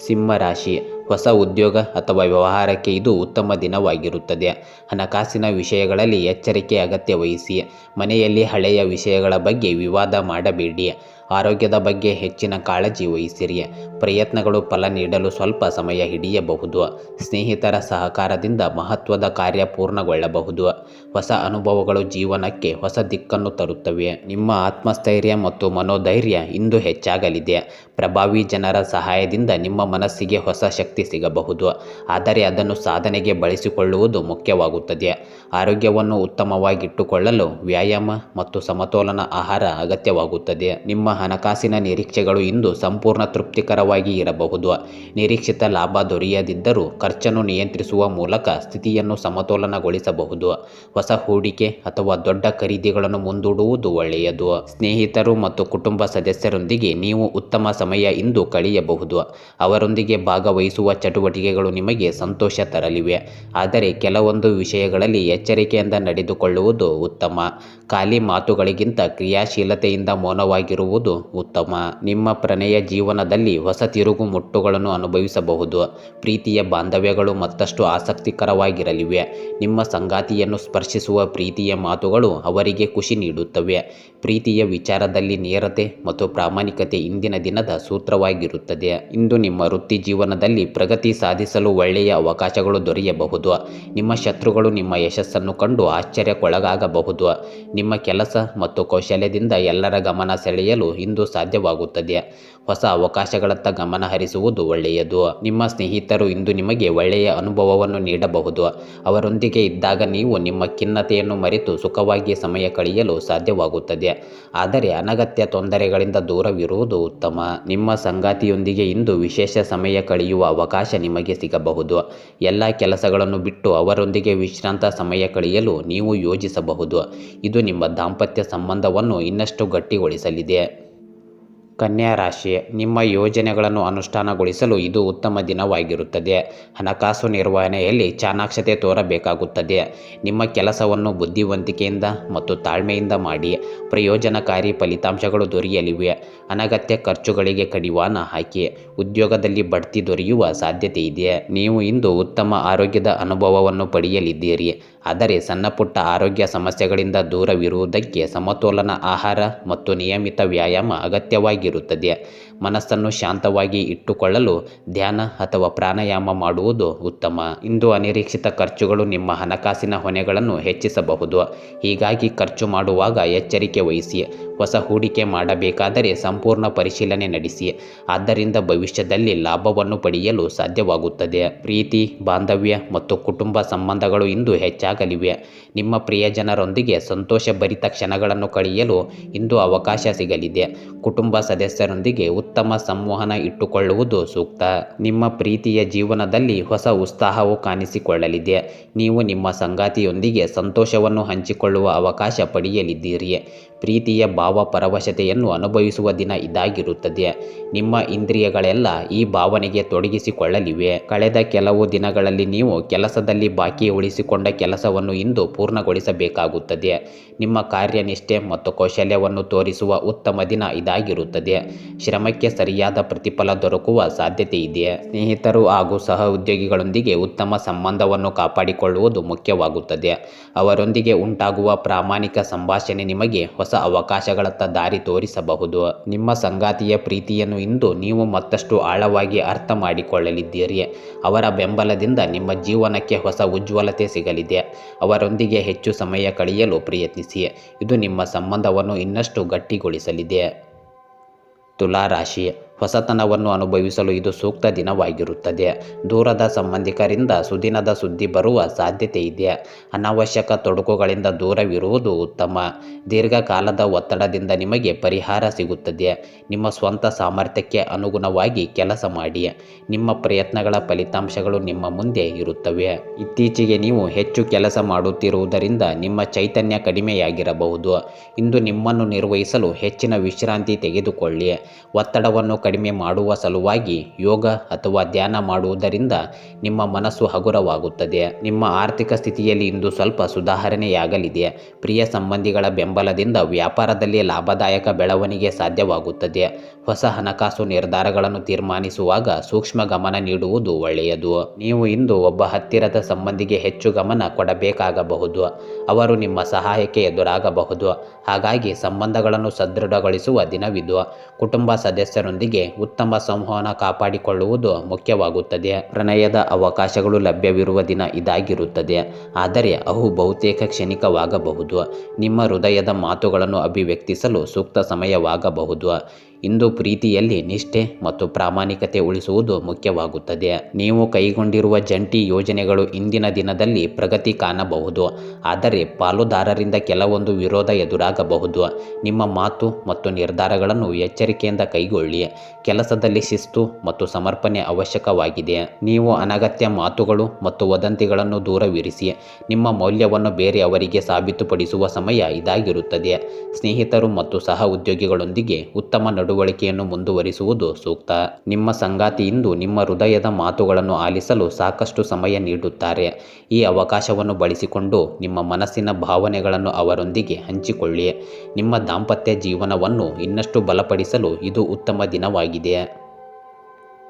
ಸಿಂಹ ರಾಶಿ ಹೊಸ ಉದ್ಯೋಗ ಅಥವಾ ವ್ಯವಹಾರಕ್ಕೆ ಇದು ಉತ್ತಮ ದಿನವಾಗಿರುತ್ತದೆ. ಹಣಕಾಸಿನ ವಿಷಯಗಳಲ್ಲಿ ಎಚ್ಚರಿಕೆ ಅಗತ್ಯ ವಹಿಸಿ, ಮನೆಯಲ್ಲಿ ಹಳೆಯ ವಿಷಯಗಳ ಬಗ್ಗೆ ವಿವಾದ ಮಾಡಬೇಡಿ. ಆರೋಗ್ಯದ ಬಗ್ಗೆ ಹೆಚ್ಚಿನ ಕಾಳಜಿ ವಹಿಸಿರಿ. ಪ್ರಯತ್ನಗಳು ಫಲ ನೀಡಲು ಸ್ವಲ್ಪ ಸಮಯ ಹಿಡಿಯಬಹುದು. ಸ್ನೇಹಿತರ ಸಹಕಾರದಿಂದ ಮಹತ್ವದ ಕಾರ್ಯ ಪೂರ್ಣಗೊಳ್ಳಬಹುದು. ಹೊಸ ಅನುಭವಗಳು ಜೀವನಕ್ಕೆ ಹೊಸ ದಿಕ್ಕನ್ನು ತರುತ್ತವೆ. ನಿಮ್ಮ ಆತ್ಮಸ್ಥೈರ್ಯ ಮತ್ತು ಮನೋಧೈರ್ಯ ಇಂದು ಹೆಚ್ಚಾಗಲಿದೆ. ಪ್ರಭಾವಿ ಜನರ ಸಹಾಯದಿಂದ ನಿಮ್ಮ ಮನಸ್ಸಿಗೆ ಹೊಸ ಶಕ್ತಿ ಸಿಗಬಹುದು. ಆದರೆ ಅದನ್ನು ಸಾಧನೆಗೆ ಬಳಸಿಕೊಳ್ಳುವುದು ಮುಖ್ಯವಾಗುತ್ತದೆ. ಆರೋಗ್ಯವನ್ನು ಉತ್ತಮವಾಗಿಟ್ಟುಕೊಳ್ಳಲು ವ್ಯಾಯಾಮ ಮತ್ತು ಸಮತೋಲನ ಆಹಾರ ಅಗತ್ಯವಾಗುತ್ತದೆ. ನಿಮ್ಮ ಹಣಕಾಸಿನ ನಿರೀಕ್ಷೆಗಳು ಇಂದು ಸಂಪೂರ್ಣ ತೃಪ್ತಿಕರವಾಗಿ ಇರಬಹುದು. ನಿರೀಕ್ಷಿತ ಲಾಭ ದೊರೆಯದಿದ್ದರೂ ಖರ್ಚನ್ನು ನಿಯಂತ್ರಿಸುವ ಮೂಲಕ ಸ್ಥಿತಿಯನ್ನು ಸಮತೋಲನಗೊಳಿಸಬಹುದು. ಹೊಸ ಹೂಡಿಕೆ ಅಥವಾ ದೊಡ್ಡ ಖರೀದಿಗಳನ್ನು ಮುಂದೂಡುವುದು ಒಳ್ಳೆಯದು. ಸ್ನೇಹಿತರು ಮತ್ತು ಕುಟುಂಬ ಸದಸ್ಯರೊಂದಿಗೆ ನೀವು ಉತ್ತಮ ಸಮಯ ಇಂದು ಕಳೆಯಬಹುದು. ಅವರೊಂದಿಗೆ ಭಾಗವಹಿಸುವ ಚಟುವಟಿಕೆಗಳು ನಿಮಗೆ ಸಂತೋಷ ತರಲಿವೆ. ಆದರೆ ಕೆಲವೊಂದು ವಿಷಯಗಳಲ್ಲಿ ಎಚ್ಚರಿಕೆಯಿಂದ ನಡೆದುಕೊಳ್ಳುವುದು ಉತ್ತಮ. ಖಾಲಿ ಮಾತುಗಳಿಗಿಂತ ಕ್ರಿಯಾಶೀಲತೆಯಿಂದ ಮೌನವಾಗಿರುವುದು ಉತ್ತಮ. ನಿಮ್ಮ ಪ್ರಣಯ ಜೀವನದಲ್ಲಿ ಹೊಸ ತಿರುಗು ಮುಟ್ಟುಗಳನ್ನು ಅನುಭವಿಸಬಹುದು. ಪ್ರೀತಿಯ ಬಾಂಧವ್ಯಗಳು ಮತ್ತಷ್ಟು ಆಸಕ್ತಿಕರವಾಗಿರಲಿವೆ. ನಿಮ್ಮ ಸಂಗಾತಿಯನ್ನು ಸ್ಪರ್ಶಿಸುವ ಪ್ರೀತಿಯ ಮಾತುಗಳು ಅವರಿಗೆ ಖುಷಿ ನೀಡುತ್ತವೆ. ಪ್ರೀತಿಯ ವಿಚಾರದಲ್ಲಿ ನೇರತೆ ಮತ್ತು ಪ್ರಾಮಾಣಿಕತೆ ಇಂದಿನ ದಿನದ ಸೂತ್ರವಾಗಿರುತ್ತದೆ. ಇಂದು ನಿಮ್ಮ ವೃತ್ತಿ ಜೀವನದಲ್ಲಿ ಪ್ರಗತಿ ಸಾಧಿಸಲು ಒಳ್ಳೆಯ ಅವಕಾಶಗಳು ದೊರೆಯಬಹುದು. ನಿಮ್ಮ ಶತ್ರುಗಳು ನಿಮ್ಮ ಯಶಸ್ಸನ್ನು ಕಂಡು ಆಶ್ಚರ್ಯಕ್ಕೊಳಗಾಗಬಹುದು. ನಿಮ್ಮ ಕೆಲಸ ಮತ್ತು ಕೌಶಲ್ಯದಿಂದ ಎಲ್ಲರ ಗಮನ ಸೆಳೆಯಲು ಇಂದು ಸಾಧ್ಯವಾಗುತ್ತದೆ. ಹೊಸ ಅವಕಾಶಗಳತ್ತ ಗಮನ ಹರಿಸುವುದು ಒಳ್ಳೆಯದು. ನಿಮ್ಮ ಸ್ನೇಹಿತರು ಇಂದು ನಿಮಗೆ ಒಳ್ಳೆಯ ಅನುಭವವನ್ನು ನೀಡಬಹುದು. ಅವರೊಂದಿಗೆ ಇದ್ದಾಗ ನೀವು ನಿಮ್ಮ ಖಿನ್ನತೆಯನ್ನು ಮರೆತು ಸುಖವಾಗಿ ಸಮಯ ಕಳೆಯಲು ಸಾಧ್ಯವಾಗುತ್ತದೆ. ಆದರೆ ಅನಗತ್ಯ ತೊಂದರೆಗಳಿಂದ ದೂರವಿರುವುದು ಉತ್ತಮ. ನಿಮ್ಮ ಸಂಗಾತಿಯೊಂದಿಗೆ ಇಂದು ವಿಶೇಷ ಸಮಯ ಕಳೆಯುವ ಅವಕಾಶ ನಿಮಗೆ ಸಿಗಬಹುದು. ಎಲ್ಲ ಕೆಲಸಗಳನ್ನು ಬಿಟ್ಟು ಅವರೊಂದಿಗೆ ವಿಶ್ರಾಂತ ಸಮಯ ಕಳೆಯಲು ನೀವು ಯೋಜಿಸಬಹುದು. ಇದು ನಿಮ್ಮ ದಾಂಪತ್ಯ ಸಂಬಂಧವನ್ನು ಇನ್ನಷ್ಟು ಗಟ್ಟಿಗೊಳಿಸಲಿದೆ. ಕನ್ಯಾ ರಾಶಿ ನಿಮ್ಮ ಯೋಜನೆಗಳನ್ನು ಅನುಷ್ಠಾನಗೊಳಿಸಲು ಇದು ಉತ್ತಮ ದಿನವಾಗಿರುತ್ತದೆ. ಹಣಕಾಸು ನಿರ್ವಹಣೆಯಲ್ಲಿ ಚಾಣಾಕ್ಷತೆ ತೋರಬೇಕಾಗುತ್ತದೆ. ನಿಮ್ಮ ಕೆಲಸವನ್ನು ಬುದ್ಧಿವಂತಿಕೆಯಿಂದ ಮತ್ತು ತಾಳ್ಮೆಯಿಂದ ಮಾಡಿ. ಪ್ರಯೋಜನಕಾರಿ ಫಲಿತಾಂಶಗಳು ದೊರೆಯಲಿವೆ. ಅನಗತ್ಯ ಖರ್ಚುಗಳಿಗೆ ಕಡಿವಾಣ ಹಾಕಿ. ಉದ್ಯೋಗದಲ್ಲಿ ಬಡ್ತಿ ದೊರೆಯುವ ಸಾಧ್ಯತೆ ಇದೆ. ನೀವು ಇಂದು ಉತ್ತಮ ಆರೋಗ್ಯದ ಅನುಭವವನ್ನು ಪಡೆಯಲಿದ್ದೀರಿ. ಆದರೆ ಸಣ್ಣಪುಟ್ಟ ಆರೋಗ್ಯ ಸಮಸ್ಯೆಗಳಿಂದ ದೂರವಿರುವುದಕ್ಕೆ ಸಮತೋಲನ ಆಹಾರ ಮತ್ತು ನಿಯಮಿತ ವ್ಯಾಯಾಮ ಅಗತ್ಯವಾಗಿರುತ್ತದೆ ಮನಸ್ಸನ್ನು ಶಾಂತವಾಗಿ ಇಟ್ಟುಕೊಳ್ಳಲು ಧ್ಯಾನ ಅಥವಾ ಪ್ರಾಣಾಯಾಮ ಮಾಡುವುದು ಉತ್ತಮ. ಇಂದು ಅನಿರೀಕ್ಷಿತ ಖರ್ಚುಗಳು ನಿಮ್ಮ ಹಣಕಾಸಿನ ಹೊಣೆಗಳನ್ನು ಹೆಚ್ಚಿಸಬಹುದು. ಹೀಗಾಗಿ ಖರ್ಚು ಮಾಡುವಾಗ ಎಚ್ಚರಿಕೆ ವಹಿಸಿ, ಹೊಸ ಹೂಡಿಕೆ ಮಾಡಬೇಕಾದರೆ ಸಂಪೂರ್ಣ ಪರಿಶೀಲನೆ ನಡೆಸಿ. ಆದ್ದರಿಂದ ಭವಿಷ್ಯದಲ್ಲಿ ಲಾಭವನ್ನು ಪಡೆಯಲು ಸಾಧ್ಯವಾಗುತ್ತದೆ. ಪ್ರೀತಿ, ಬಾಂಧವ್ಯ ಮತ್ತು ಕುಟುಂಬ ಸಂಬಂಧಗಳು ಇಂದು ಹೆಚ್ಚಾಗಲಿವೆ. ನಿಮ್ಮ ಪ್ರಿಯಜನರೊಂದಿಗೆ ಸಂತೋಷಭರಿತ ಕ್ಷಣಗಳನ್ನು ಕಳೆಯಲು ಇಂದು ಅವಕಾಶ ಸಿಗಲಿದೆ. ಕುಟುಂಬ ಸದಸ್ಯರೊಂದಿಗೆ ಉತ್ತಮ ಸಂವಹನ ಇಟ್ಟುಕೊಳ್ಳುವುದು ಸೂಕ್ತ. ನಿಮ್ಮ ಪ್ರೀತಿಯ ಜೀವನದಲ್ಲಿ ಹೊಸ ಉತ್ಸಾಹವು ಕಾಣಿಸಿಕೊಳ್ಳಲಿದೆ. ನೀವು ನಿಮ್ಮ ಸಂಗಾತಿಯೊಂದಿಗೆ ಸಂತೋಷವನ್ನು ಹಂಚಿಕೊಳ್ಳುವ ಅವಕಾಶ ಪಡೆಯಲಿದ್ದೀರಿ. ಪ್ರೀತಿಯ ಭಾವ ಪರವಶತೆಯನ್ನು ಅನುಭವಿಸುವ ದಿನ ಇದಾಗಿರುತ್ತದೆ. ನಿಮ್ಮ ಇಂದ್ರಿಯಗಳೆಲ್ಲ ಈ ಭಾವನೆಗೆ ತೊಡಗಿಸಿಕೊಳ್ಳಲಿವೆ. ಕಳೆದ ಕೆಲವು ದಿನಗಳಲ್ಲಿ ನೀವು ಕೆಲಸದಲ್ಲಿ ಬಾಕಿ ಉಳಿಸಿಕೊಂಡ ಕೆಲಸವನ್ನು ಇಂದು ಪೂರ್ಣಗೊಳಿಸಬೇಕಾಗುತ್ತದೆ. ನಿಮ್ಮ ಕಾರ್ಯನಿಷ್ಠೆ ಮತ್ತು ಕೌಶಲ್ಯವನ್ನು ತೋರಿಸುವ ಉತ್ತಮ ದಿನ ಇದಾಗಿರುತ್ತದೆ. ಶ್ರಮಕ್ಕೆ ಸರಿಯಾದ ಪ್ರತಿಫಲ ದೊರಕುವ ಸಾಧ್ಯತೆ ಇದೆ. ಸ್ನೇಹಿತರು ಹಾಗೂ ಸಹ ಉದ್ಯೋಗಿಗಳೊಂದಿಗೆ ಉತ್ತಮ ಸಂಬಂಧವನ್ನು ಕಾಪಾಡಿಕೊಳ್ಳುವುದು ಮುಖ್ಯವಾಗುತ್ತದೆ. ಅವರೊಂದಿಗೆ ಉಂಟಾಗುವ ಪ್ರಾಮಾಣಿಕ ಸಂಭಾಷಣೆ ನಿಮಗೆ ಅವಕಾಶಗಳತ್ತ ದಾರಿ ತೋರಿಸಬಹುದು. ನಿಮ್ಮ ಸಂಗಾತಿಯ ಪ್ರೀತಿಯನ್ನು ಇಂದು ನೀವು ಮತ್ತಷ್ಟು ಆಳವಾಗಿ ಅರ್ಥ ಮಾಡಿಕೊಳ್ಳಲಿದ್ದೀರಿ. ಅವರ ಬೆಂಬಲದಿಂದ ನಿಮ್ಮ ಜೀವನಕ್ಕೆ ಹೊಸ ಉಜ್ವಲತೆ ಸಿಗಲಿದೆ. ಅವರೊಂದಿಗೆ ಹೆಚ್ಚು ಸಮಯ ಕಳೆಯಲು ಪ್ರಯತ್ನಿಸಿ. ಇದು ನಿಮ್ಮ ಸಂಬಂಧವನ್ನು ಇನ್ನಷ್ಟು ಗಟ್ಟಿಗೊಳಿಸಲಿದೆ. ತುಲಾ ರಾಶಿ ಹೊಸತನವನ್ನು ಅನುಭವಿಸಲು ಇದು ಸೂಕ್ತ ದಿನವಾಗಿರುತ್ತದೆ. ದೂರದ ಸಂಬಂಧಿಕರಿಂದ ಸುದಿನದ ಸುದ್ದಿ ಬರುವ ಸಾಧ್ಯತೆ ಇದೆ. ಅನಾವಶ್ಯಕ ತೊಡಕುಗಳಿಂದ ದೂರವಿರುವುದು ಉತ್ತಮ. ದೀರ್ಘಕಾಲದ ಒತ್ತಡದಿಂದ ನಿಮಗೆ ಪರಿಹಾರ ಸಿಗುತ್ತದೆ. ನಿಮ್ಮ ಸ್ವಂತ ಸಾಮರ್ಥ್ಯಕ್ಕೆ ಅನುಗುಣವಾಗಿ ಕೆಲಸ ಮಾಡಿ. ನಿಮ್ಮ ಪ್ರಯತ್ನಗಳ ಫಲಿತಾಂಶಗಳು ನಿಮ್ಮ ಮುಂದೆ ಇರುತ್ತವೆ. ಇತ್ತೀಚೆಗೆ ನೀವು ಹೆಚ್ಚು ಕೆಲಸ ಮಾಡುತ್ತಿರುವುದರಿಂದ ನಿಮ್ಮ ಚೈತನ್ಯ ಕಡಿಮೆಯಾಗಿರಬಹುದು. ಇಂದು ನಿಮ್ಮನ್ನು ನಿರ್ವಹಿಸಲು ಹೆಚ್ಚಿನ ವಿಶ್ರಾಂತಿ ತೆಗೆದುಕೊಳ್ಳಿ. ಒತ್ತಡವನ್ನು ಕಡಿಮೆ ಮಾಡುವ ಸಲುವಾಗಿ ಯೋಗ ಅಥವಾ ಧ್ಯಾನ ಮಾಡುವುದರಿಂದ ನಿಮ್ಮ ಮನಸ್ಸು ಹಗುರವಾಗುತ್ತದೆ. ನಿಮ್ಮ ಆರ್ಥಿಕ ಸ್ಥಿತಿಯಲ್ಲಿ ಇಂದು ಸ್ವಲ್ಪ ಸುಧಾರಣೆಯಾಗಲಿದೆ. ಪ್ರಿಯ ಸಂಬಂಧಿಗಳ ಬೆಂಬಲದಿಂದ ವ್ಯಾಪಾರದಲ್ಲಿ ಲಾಭದಾಯಕ ಬೆಳವಣಿಗೆ ಸಾಧ್ಯವಾಗುತ್ತದೆ. ಹೊಸ ಹಣಕಾಸು ನಿರ್ಧಾರಗಳನ್ನು ತೀರ್ಮಾನಿಸುವಾಗ ಸೂಕ್ಷ್ಮ ಗಮನ ನೀಡುವುದು ಒಳ್ಳೆಯದು. ನೀವು ಇಂದು ಒಬ್ಬ ಹತ್ತಿರದ ಸಂಬಂಧಿಗೆ ಹೆಚ್ಚು ಗಮನ ಕೊಡಬೇಕಾಗಬಹುದು. ಅವರು ನಿಮ್ಮ ಸಹಾಯಕ್ಕೆ ಎದುರಾಗಬಹುದು. ಹಾಗಾಗಿ ಸಂಬಂಧಗಳನ್ನು ಸದೃಢಗೊಳಿಸುವ ದಿನವಿದು. ಕುಟುಂಬ ಸದಸ್ಯರೊಂದಿಗೆ ಉತ್ತಮ ಸಂವಹನ ಕಾಪಾಡಿಕೊಳ್ಳುವುದು ಮುಖ್ಯವಾಗುತ್ತದೆ. ಪ್ರಣಯದ ಅವಕಾಶಗಳು ಲಭ್ಯವಿರುವ ದಿನ ಇದಾಗಿರುತ್ತದೆ. ಆದರೆ ಅವು ಬಹುತೇಕ ಕ್ಷಣಿಕವಾಗಬಹುದು. ನಿಮ್ಮ ಹೃದಯದ ಮಾತುಗಳನ್ನು ಅಭಿವ್ಯಕ್ತಿಸಲು ಸೂಕ್ತ ಸಮಯವಾಗಬಹುದು. ಇಂದು ಪ್ರೀತಿಯಲ್ಲಿ ನಿಷ್ಠೆ ಮತ್ತು ಪ್ರಾಮಾಣಿಕತೆ ಉಳಿಸುವುದು ಮುಖ್ಯವಾಗುತ್ತದೆ. ನೀವು ಕೈಗೊಂಡಿರುವ ಜಂಟಿ ಯೋಜನೆಗಳು ಇಂದಿನ ದಿನದಲ್ಲಿ ಪ್ರಗತಿ ಕಾಣಬಹುದು. ಆದರೆ ಪಾಲುದಾರರಿಂದ ಕೆಲವೊಂದು ವಿರೋಧ ಎದುರಾಗಬಹುದು. ನಿಮ್ಮ ಮಾತು ಮತ್ತು ನಿರ್ಧಾರಗಳನ್ನು ಎಚ್ಚರಿಕೆಯಿಂದ ಕೈಗೊಳ್ಳಿ. ಕೆಲಸದಲ್ಲಿ ಶಿಸ್ತು ಮತ್ತು ಸಮರ್ಪಣೆ ಅವಶ್ಯಕವಾಗಿದೆ. ನೀವು ಅನಗತ್ಯ ಮಾತುಗಳು ಮತ್ತು ವದಂತಿಗಳನ್ನು ದೂರವಿರಿಸಿ. ನಿಮ್ಮ ಮೌಲ್ಯವನ್ನು ಬೇರೆಯವರಿಗೆ ಸಾಬೀತುಪಡಿಸುವ ಸಮಯ ಇದಾಗಿರುತ್ತದೆ. ಸ್ನೇಹಿತರು ಮತ್ತು ಸಹ ಉದ್ಯೋಗಿಗಳೊಂದಿಗೆ ಉತ್ತಮ ನಡವಳಿಕೆಯನ್ನು ಮುಂದುವರಿಸುವುದು ಸೂಕ್ತ. ನಿಮ್ಮ ಸಂಗಾತಿ ಇಂದು ನಿಮ್ಮ ಹೃದಯದ ಮಾತುಗಳನ್ನು ಆಲಿಸಲು ಸಾಕಷ್ಟು ಸಮಯ ನೀಡುತ್ತಾರೆ. ಈ ಅವಕಾಶವನ್ನು ಬಳಸಿಕೊಂಡು ನಿಮ್ಮ ಮನಸ್ಸಿನ ಭಾವನೆಗಳನ್ನು ಅವರೊಂದಿಗೆ ಹಂಚಿಕೊಳ್ಳಿ. ನಿಮ್ಮ ದಾಂಪತ್ಯ ಜೀವನವನ್ನು ಇನ್ನಷ್ಟು ಬಲಪಡಿಸಲು ಇದು ಉತ್ತಮ ದಿನವಾಗಿದೆ.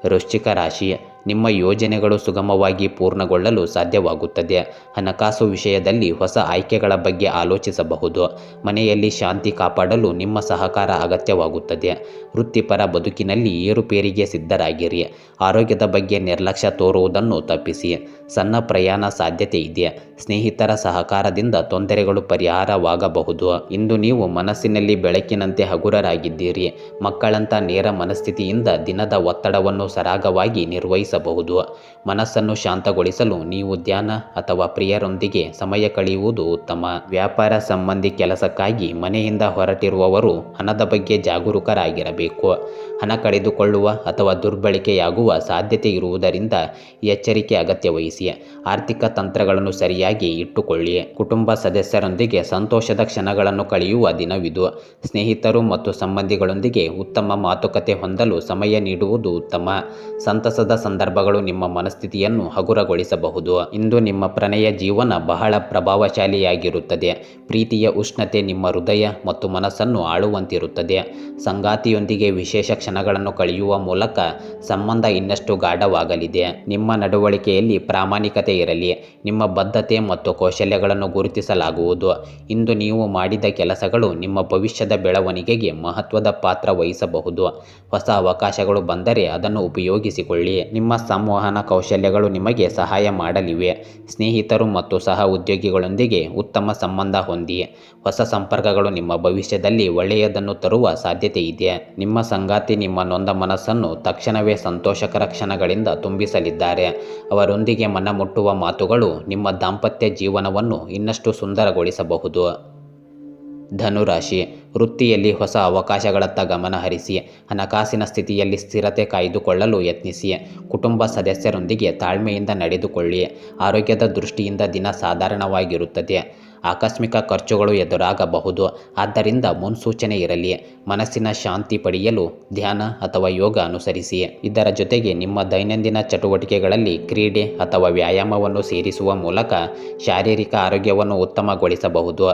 ವೃಶ್ಚಿಕ ರಾಶಿ. ನಿಮ್ಮ ಯೋಜನೆಗಳು ಸುಗಮವಾಗಿ ಪೂರ್ಣಗೊಳ್ಳಲು ಸಾಧ್ಯವಾಗುತ್ತದೆ. ಹಣಕಾಸು ವಿಷಯದಲ್ಲಿ ಹೊಸ ಆಯ್ಕೆಗಳ ಬಗ್ಗೆ ಆಲೋಚಿಸಬಹುದು. ಮನೆಯಲ್ಲಿ ಶಾಂತಿ ಕಾಪಾಡಲು ನಿಮ್ಮ ಸಹಕಾರ ಅಗತ್ಯವಾಗುತ್ತದೆ. ವೃತ್ತಿಪರ ಬದುಕಿನಲ್ಲಿ ಏರುಪೇರಿಗೆ ಸಿದ್ಧರಾಗಿರಿ. ಆರೋಗ್ಯದ ಬಗ್ಗೆ ನಿರ್ಲಕ್ಷ್ಯ ತೋರುವುದನ್ನು ತಪ್ಪಿಸಿ. ಸಣ್ಣ ಪ್ರಯಾಣ ಸಾಧ್ಯತೆ ಇದೆ. ಸ್ನೇಹಿತರ ಸಹಕಾರದಿಂದ ತೊಂದರೆಗಳು ಪರಿಹಾರವಾಗಬಹುದು. ಇಂದು ನೀವು ಮನಸ್ಸಿನಲ್ಲಿ ಬೆಳಕಿನಂತೆ ಹಗುರರಾಗಿದ್ದೀರಿ. ಮಕ್ಕಳಂತ ನೇರ ಮನಸ್ಥಿತಿಯಿಂದ ದಿನದ ಒತ್ತಡವನ್ನು ಸರಾಗವಾಗಿ ನಿರ್ವಹಿಸಬಹುದು ಮನಸ್ಸನ್ನು ಶಾಂತಗೊಳಿಸಲು ನೀವು ಧ್ಯಾನ ಅಥವಾ ಪ್ರಿಯರೊಂದಿಗೆ ಸಮಯ ಕಳೆಯುವುದು ಉತ್ತಮ. ವ್ಯಾಪಾರ ಸಂಬಂಧಿ ಕೆಲಸಕ್ಕಾಗಿ ಮನೆಯಿಂದ ಹೊರಟಿರುವವರು ಹಣದ ಬಗ್ಗೆ ಜಾಗರೂಕರಾಗಿರಬೇಕು. ಹಣ ಕಳೆದುಕೊಳ್ಳುವ ಅಥವಾ ದುರ್ಬಳಕೆಯಾಗುವ ಸಾಧ್ಯತೆ ಇರುವುದರಿಂದ ಎಚ್ಚರಿಕೆ ಅಗತ್ಯ ವಹಿಸಿ. ಆರ್ಥಿಕ ತಂತ್ರಗಳನ್ನು ಸರಿಯಾಗಿ ಇಟ್ಟುಕೊಳ್ಳಿ. ಕುಟುಂಬ ಸದಸ್ಯರೊಂದಿಗೆ ಸಂತೋಷದ ಕ್ಷಣಗಳನ್ನು ಕಳೆಯುವ ದಿನವಿದು. ಸ್ನೇಹಿತರು ಮತ್ತು ಸಂಬಂಧಿಗಳೊಂದಿಗೆ ಉತ್ತಮ ಮಾತುಕತೆ ಹೊಂದಲು ಸಮಯ ನೀಡುವುದು ಉತ್ತಮ. ಸಂತಸದ ಸಂದರ್ಭಗಳು ನಿಮ್ಮ ಮನಸ್ಥಿತಿಯನ್ನು ಹಗುರಗೊಳಿಸಬಹುದು. ಇಂದು ನಿಮ್ಮ ಪ್ರಣಯ ಜೀವನ ಬಹಳ ಪ್ರಭಾವಶಾಲಿಯಾಗಿರುತ್ತದೆ. ಪ್ರೀತಿಯ ಉಷ್ಣತೆ ನಿಮ್ಮ ಹೃದಯ ಮತ್ತು ಮನಸ್ಸನ್ನು ಆಳುವಂತಿರುತ್ತದೆ. ಸಂಗಾತಿಯೊಂದಿಗೆ ವಿಶೇಷ ಕ್ಷಣಗಳನ್ನು ಕಳೆಯುವ ಮೂಲಕ ಸಂಬಂಧ ಇನ್ನಷ್ಟು ಗಾಢವಾಗಲಿದೆ. ನಿಮ್ಮ ನಡವಳಿಕೆಯಲ್ಲಿ ಪ್ರಾಮಾಣಿಕತೆ ಇರಲಿ. ನಿಮ್ಮ ಬದ್ಧತೆ ಮತ್ತು ಕೌಶಲ್ಯಗಳನ್ನು ಗುರುತಿಸಲಾಗುವುದು. ಇಂದು ನೀವು ಮಾಡಿದ ಕೆಲಸಗಳು ನಿಮ್ಮ ಭವಿಷ್ಯದ ಬೆಳವಣಿಗೆಗೆ ಮಹತ್ವದ ಪಾತ್ರ ವಹಿಸಬಹುದು. ಹೊಸ ಅವಕಾಶಗಳು ಬಂದರೆ ಅದನ್ನು ಉಪಯೋಗಿಸಿಕೊಳ್ಳಿ. ನಿಮ್ಮ ಸಂವಹನ ಕೌಶಲ್ಯಗಳು ನಿಮಗೆ ಸಹಾಯ ಮಾಡಲಿವೆ. ಸ್ನೇಹಿತರು ಮತ್ತು ಸಹ ಉದ್ಯೋಗಿಗಳೊಂದಿಗೆ ಉತ್ತಮ ಸಂಬಂಧ ಹೊಂದಿ. ಹೊಸ ಸಂಪರ್ಕಗಳು ನಿಮ್ಮ ಭವಿಷ್ಯದಲ್ಲಿ ಒಳ್ಳೆಯದನ್ನು ತರುವ ಸಾಧ್ಯತೆ ಇದೆ. ನಿಮ್ಮ ಸಂಗಾತಿ ನಿಮ್ಮ ನೊಂದ ಮನಸ್ಸನ್ನು ತಕ್ಷಣವೇ ಸಂತೋಷಕರ ಕ್ಷಣಗಳಿಂದ ತುಂಬಿಸಲಿದ್ದಾರೆ. ಅವರೊಂದಿಗೆ ಮನಮುಟ್ಟುವ ಮಾತುಗಳು ನಿಮ್ಮ ದಾಂಪತ್ಯ ಜೀವನವನ್ನು ಇನ್ನಷ್ಟು ಸುಂದರಗೊಳಿಸಬಹುದು. ಧನುರಾಶಿ, ವೃತ್ತಿಯಲ್ಲಿ ಹೊಸ ಅವಕಾಶಗಳತ್ತ ಗಮನ ಹರಿಸಿ, ಹಣಕಾಸಿನ ಸ್ಥಿತಿಯಲ್ಲಿ ಸ್ಥಿರತೆ ಕಾಯ್ದುಕೊಳ್ಳಲು ಯತ್ನಿಸಿ, ಕುಟುಂಬ ಸದಸ್ಯರೊಂದಿಗೆ ತಾಳ್ಮೆಯಿಂದ ನಡೆದುಕೊಳ್ಳಿ. ಆರೋಗ್ಯದ ದೃಷ್ಟಿಯಿಂದ ದಿನ ಸಾಧಾರಣವಾಗಿರುತ್ತದೆ. ಆಕಸ್ಮಿಕ ಖರ್ಚುಗಳು ಎದುರಾಗಬಹುದು. ಆದ್ದರಿಂದ ಮುನ್ಸೂಚನೆ ಇರಲಿ. ಮನಸ್ಸಿನ ಶಾಂತಿ ಪಡೆಯಲು ಧ್ಯಾನ ಅಥವಾ ಯೋಗ ಅನುಸರಿಸಿ. ಇದರ ಜೊತೆಗೆ ನಿಮ್ಮ ದೈನಂದಿನ ಚಟುವಟಿಕೆಗಳಲ್ಲಿ ಕ್ರೀಡೆ ಅಥವಾ ವ್ಯಾಯಾಮವನ್ನು ಸೇರಿಸುವ ಮೂಲಕ ಶಾರೀರಿಕ ಆರೋಗ್ಯವನ್ನು ಉತ್ತಮಗೊಳಿಸಬಹುದು.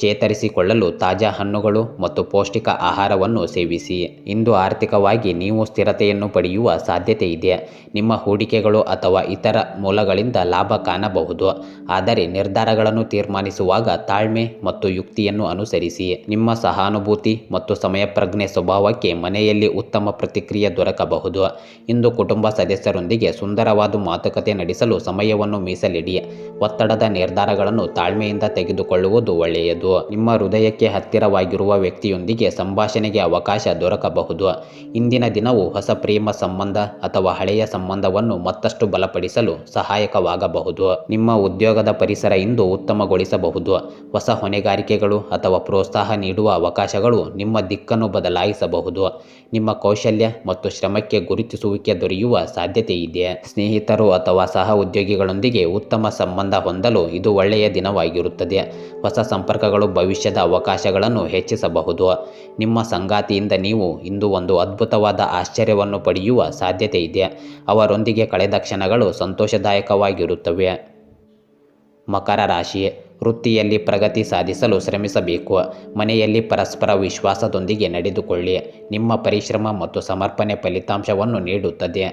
ಚೇತರಿಸಿಕೊಳ್ಳಲು ತಾಜಾ ಹಣ್ಣುಗಳು ಮತ್ತು ಪೌಷ್ಟಿಕ ಆಹಾರವನ್ನು ಸೇವಿಸಿ. ಇಂದು ಆರ್ಥಿಕವಾಗಿ ನೀವು ಸ್ಥಿರತೆಯನ್ನು ಪಡೆಯುವ ಸಾಧ್ಯತೆ ಇದೆ. ನಿಮ್ಮ ಹೂಡಿಕೆಗಳು ಅಥವಾ ಇತರ ಮೂಲಗಳಿಂದ ಲಾಭ ಕಾಣಬಹುದು. ಆದರೆ ನಿರ್ಧಾರಗಳನ್ನು ತೀರ್ಮಾನಿಸುವಾಗ ತಾಳ್ಮೆ ಮತ್ತು ಯುಕ್ತಿಯನ್ನು ಅನುಸರಿಸಿ. ನಿಮ್ಮ ಸಹಾನುಭೂತಿ ಮತ್ತು ಸಮಯ ಪ್ರಜ್ಞೆ ಸ್ವಭಾವಕ್ಕೆ ಮನೆಯಲ್ಲಿ ಉತ್ತಮ ಪ್ರತಿಕ್ರಿಯೆ ದೊರಕಬಹುದು. ಇಂದು ಕುಟುಂಬ ಸದಸ್ಯರೊಂದಿಗೆ ಸುಂದರವಾದ ಮಾತುಕತೆ ನಡೆಸಲು ಸಮಯವನ್ನು ಮೀಸಲಿಡಿ. ಒತ್ತಡದ ನಿರ್ಧಾರಗಳನ್ನು ತಾಳ್ಮೆಯಿಂದ ತೆಗೆದುಕೊಳ್ಳುವುದು ಒಳ್ಳೆಯದು. ನಿಮ್ಮ ಹೃದಯಕ್ಕೆ ಹತ್ತಿರವಾಗಿರುವ ವ್ಯಕ್ತಿಯೊಂದಿಗೆ ಸಂಭಾಷಣೆಗೆ ಅವಕಾಶ ದೊರಕಬಹುದು. ಇಂದಿನ ದಿನವು ಹೊಸ ಪ್ರೇಮ ಸಂಬಂಧ ಅಥವಾ ಹಳೆಯ ಸಂಬಂಧವನ್ನು ಮತ್ತಷ್ಟು ಬಲಪಡಿಸಲು ಸಹಾಯಕವಾಗಬಹುದು. ನಿಮ್ಮ ಉದ್ಯೋಗದ ಪರಿಸರ ಇಂದು ಉತ್ತಮಗೊಳಿಸಬಹುದು. ನೀಡಬಹುದು ಹೊಸ ಹೊಣೆಗಾರಿಕೆಗಳು ಅಥವಾ ಪ್ರೋತ್ಸಾಹ ನೀಡುವ ಅವಕಾಶಗಳು ನಿಮ್ಮ ದಿಕ್ಕನ್ನು ಬದಲಾಯಿಸಬಹುದು. ನಿಮ್ಮ ಕೌಶಲ್ಯ ಮತ್ತು ಶ್ರಮಕ್ಕೆ ಗುರುತಿಸುವಿಕೆ ದೊರೆಯುವ ಸಾಧ್ಯತೆ ಇದೆ. ಸ್ನೇಹಿತರು ಅಥವಾ ಸಹ ಉದ್ಯೋಗಿಗಳೊಂದಿಗೆ ಉತ್ತಮ ಸಂಬಂಧ ಹೊಂದಲು ಇದು ಒಳ್ಳೆಯ ದಿನವಾಗಿರುತ್ತದೆ. ಹೊಸ ಸಂಪರ್ಕಗಳು ಭವಿಷ್ಯದ ಅವಕಾಶಗಳನ್ನು ಹೆಚ್ಚಿಸಬಹುದು. ನಿಮ್ಮ ಸಂಗಾತಿಯಿಂದ ನೀವು ಇಂದು ಒಂದು ಅದ್ಭುತವಾದ ಆಶ್ಚರ್ಯವನ್ನು ಪಡೆಯುವ ಸಾಧ್ಯತೆ ಇದೆ. ಅವರೊಂದಿಗೆ ಕಳೆದ ಕ್ಷಣಗಳು ಸಂತೋಷದಾಯಕವಾಗಿರುತ್ತವೆ. ಮಕರ ರಾಶಿ. ವೃತ್ತಿಯಲ್ಲಿ ಪ್ರಗತಿ ಸಾಧಿಸಲು ಶ್ರಮಿಸಬೇಕು. ಮನೆಯಲ್ಲಿ ಪರಸ್ಪರ ವಿಶ್ವಾಸದೊಂದಿಗೆ ನಡೆದುಕೊಳ್ಳಿ. ನಿಮ್ಮ ಪರಿಶ್ರಮ ಮತ್ತು ಸಮರ್ಪಣೆ ಫಲಿತಾಂಶವನ್ನು ನೀಡುತ್ತದೆ.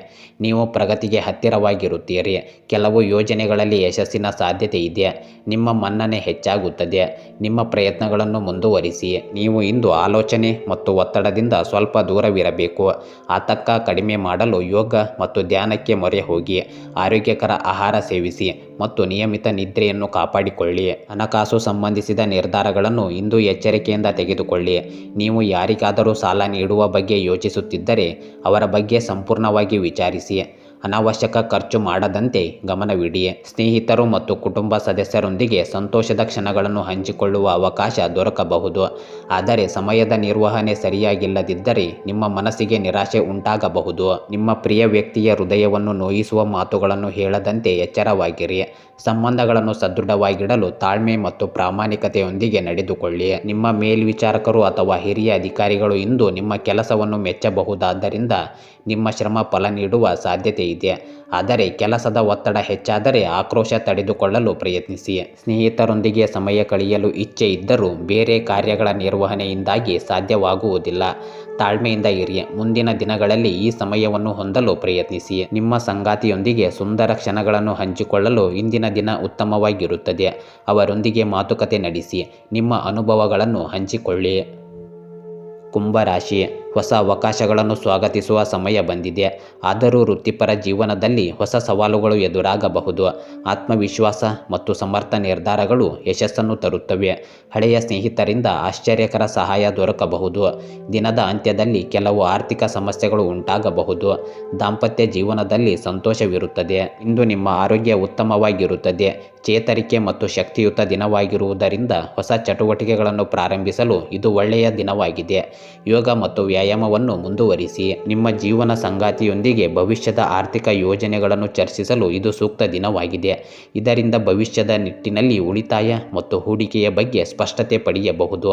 ನೀವು ಪ್ರಗತಿಗೆ ಹತ್ತಿರವಾಗಿರುತ್ತೀರಿ. ಕೆಲವು ಯೋಜನೆಗಳಲ್ಲಿ ಯಶಸ್ಸಿನ ಸಾಧ್ಯತೆ ಇದೆ. ನಿಮ್ಮ ಮನ್ನಣೆ ಹೆಚ್ಚಾಗುತ್ತದೆ. ನಿಮ್ಮ ಪ್ರಯತ್ನಗಳನ್ನು ಮುಂದುವರಿಸಿ. ನೀವು ಇಂದು ಆಲೋಚನೆ ಮತ್ತು ಒತ್ತಡದಿಂದ ಸ್ವಲ್ಪ ದೂರವಿರಬೇಕು. ಆತಂಕ ಕಡಿಮೆ ಮಾಡಲು ಯೋಗ ಮತ್ತು ಧ್ಯಾನಕ್ಕೆ ಮೊರೆ ಹೋಗಿ. ಆರೋಗ್ಯಕರ ಆಹಾರ ಸೇವಿಸಿ. ಮತ್ತು ನಿಯಮಿತ ನಿದ್ರೆಯನ್ನು ಕಾಪಾಡಿಕೊಳ್ಳಿ. ಹಣಕಾಸು ಸಂಬಂಧಿಸಿದ ನಿರ್ಧಾರಗಳನ್ನು ಇಂದು ಎಚ್ಚರಿಕೆಯಿಂದ ತೆಗೆದುಕೊಳ್ಳಿ. ನೀವು ಯಾರಿಗಾದರೂ ಸಾಲ ನೀಡುವ ಬಗ್ಗೆ ಯೋಚಿಸುತ್ತಿದ್ದರೆ ಅವರ ಬಗ್ಗೆ ಸಂಪೂರ್ಣವಾಗಿ ವಿಚಾರಿಸಿ. ಅನಾವಶ್ಯಕ ಖರ್ಚು ಮಾಡದಂತೆ ಗಮನವಿಡಿ. ಸ್ನೇಹಿತರು ಮತ್ತು ಕುಟುಂಬ ಸದಸ್ಯರೊಂದಿಗೆ ಸಂತೋಷದ ಕ್ಷಣಗಳನ್ನು ಹಂಚಿಕೊಳ್ಳುವ ಅವಕಾಶ ದೊರಕಬಹುದು. ಆದರೆ ಸಮಯದ ನಿರ್ವಹಣೆ ಸರಿಯಾಗಿಲ್ಲದಿದ್ದರೆ ನಿಮ್ಮ ಮನಸ್ಸಿಗೆ ನಿರಾಶೆ ಉಂಟಾಗಬಹುದು. ನಿಮ್ಮ ಪ್ರಿಯ ವ್ಯಕ್ತಿಯ ಹೃದಯವನ್ನು ನೋಯಿಸುವ ಮಾತುಗಳನ್ನು ಹೇಳದಂತೆ ಎಚ್ಚರವಾಗಿರಿ. ಸಂಬಂಧಗಳನ್ನು ಸದೃಢವಾಗಿಡಲು ತಾಳ್ಮೆ ಮತ್ತು ಪ್ರಾಮಾಣಿಕತೆಯೊಂದಿಗೆ ನಡೆದುಕೊಳ್ಳಿ. ನಿಮ್ಮ ಮೇಲ್ವಿಚಾರಕರು ಅಥವಾ ಹಿರಿಯ ಅಧಿಕಾರಿಗಳು ಇಂದು ನಿಮ್ಮ ಕೆಲಸವನ್ನು ಮೆಚ್ಚಬಹುದಾದ್ದರಿಂದ ನಿಮ್ಮ ಶ್ರಮ ಫಲ ನೀಡುವ ಸಾಧ್ಯತೆ ಇದೆ. ಆದರೆ ಕೆಲಸದ ಒತ್ತಡ ಹೆಚ್ಚಾದರೆ ಆಕ್ರೋಶ ತಡೆದುಕೊಳ್ಳಲು ಪ್ರಯತ್ನಿಸಿ. ಸ್ನೇಹಿತರೊಂದಿಗೆ ಸಮಯ ಕಳೆಯಲು ಇಚ್ಛೆ ಇದ್ದರೂ ಬೇರೆ ಕಾರ್ಯಗಳ ನಿರ್ವಹಣೆಯಿಂದಾಗಿ ಸಾಧ್ಯವಾಗುವುದಿಲ್ಲ. ತಾಳ್ಮೆಯಿಂದ ಇರಿ. ಮುಂದಿನ ದಿನಗಳಲ್ಲಿ ಈ ಸಮಯವನ್ನು ಹೊಂದಲು ಪ್ರಯತ್ನಿಸಿ. ನಿಮ್ಮ ಸಂಗಾತಿಯೊಂದಿಗೆ ಸುಂದರ ಕ್ಷಣಗಳನ್ನು ಹಂಚಿಕೊಳ್ಳಲು ಇಂದಿನ ದಿನ ಉತ್ತಮವಾಗಿರುತ್ತದೆ. ಅವರೊಂದಿಗೆ ಮಾತುಕತೆ ನಡೆಸಿ. ನಿಮ್ಮ ಅನುಭವಗಳನ್ನು ಹಂಚಿಕೊಳ್ಳಿ. ಕುಂಭರಾಶಿ ಹೊಸ ಅವಕಾಶಗಳನ್ನು ಸ್ವಾಗತಿಸುವ ಸಮಯ ಬಂದಿದೆ. ಆದರೂ ವೃತ್ತಿಪರ ಜೀವನದಲ್ಲಿ ಹೊಸ ಸವಾಲುಗಳು ಎದುರಾಗಬಹುದು. ಆತ್ಮವಿಶ್ವಾಸ ಮತ್ತು ಸಮರ್ಥ ನಿರ್ಧಾರಗಳು ಯಶಸ್ಸನ್ನು ತರುತ್ತವೆ. ಹಳೆಯ ಸ್ನೇಹಿತರಿಂದ ಆಶ್ಚರ್ಯಕರ ಸಹಾಯ ದೊರಕಬಹುದು. ದಿನದ ಅಂತ್ಯದಲ್ಲಿ ಕೆಲವು ಆರ್ಥಿಕ ಸಮಸ್ಯೆಗಳು ಉಂಟಾಗಬಹುದು. ದಾಂಪತ್ಯ ಜೀವನದಲ್ಲಿ ಸಂತೋಷವಿರುತ್ತದೆ. ಇಂದು ನಿಮ್ಮ ಆರೋಗ್ಯ ಉತ್ತಮವಾಗಿರುತ್ತದೆ. ಚೇತರಿಕೆ ಮತ್ತು ಶಕ್ತಿಯುತ ದಿನವಾಗಿರುವುದರಿಂದ ಹೊಸ ಚಟುವಟಿಕೆಗಳನ್ನು ಪ್ರಾರಂಭಿಸಲು ಇದು ಒಳ್ಳೆಯ ದಿನವಾಗಿದೆ. ಯೋಗ ಮತ್ತು ವ್ಯಾಯಾಮವನ್ನು ಮುಂದುವರಿಸಿ ನಿಮ್ಮ ಜೀವನ ಸಂಗಾತಿಯೊಂದಿಗೆ ಭವಿಷ್ಯದ ಆರ್ಥಿಕ ಯೋಜನೆಗಳನ್ನು ಚರ್ಚಿಸಲು ಇದು ಸೂಕ್ತ ದಿನವಾಗಿದೆ. ಇದರಿಂದ ಭವಿಷ್ಯದ ನಿಟ್ಟಿನಲ್ಲಿ ಉಳಿತಾಯ ಮತ್ತು ಹೂಡಿಕೆಯ ಬಗ್ಗೆ ಸ್ಪಷ್ಟತೆ ಪಡೆಯಬಹುದು.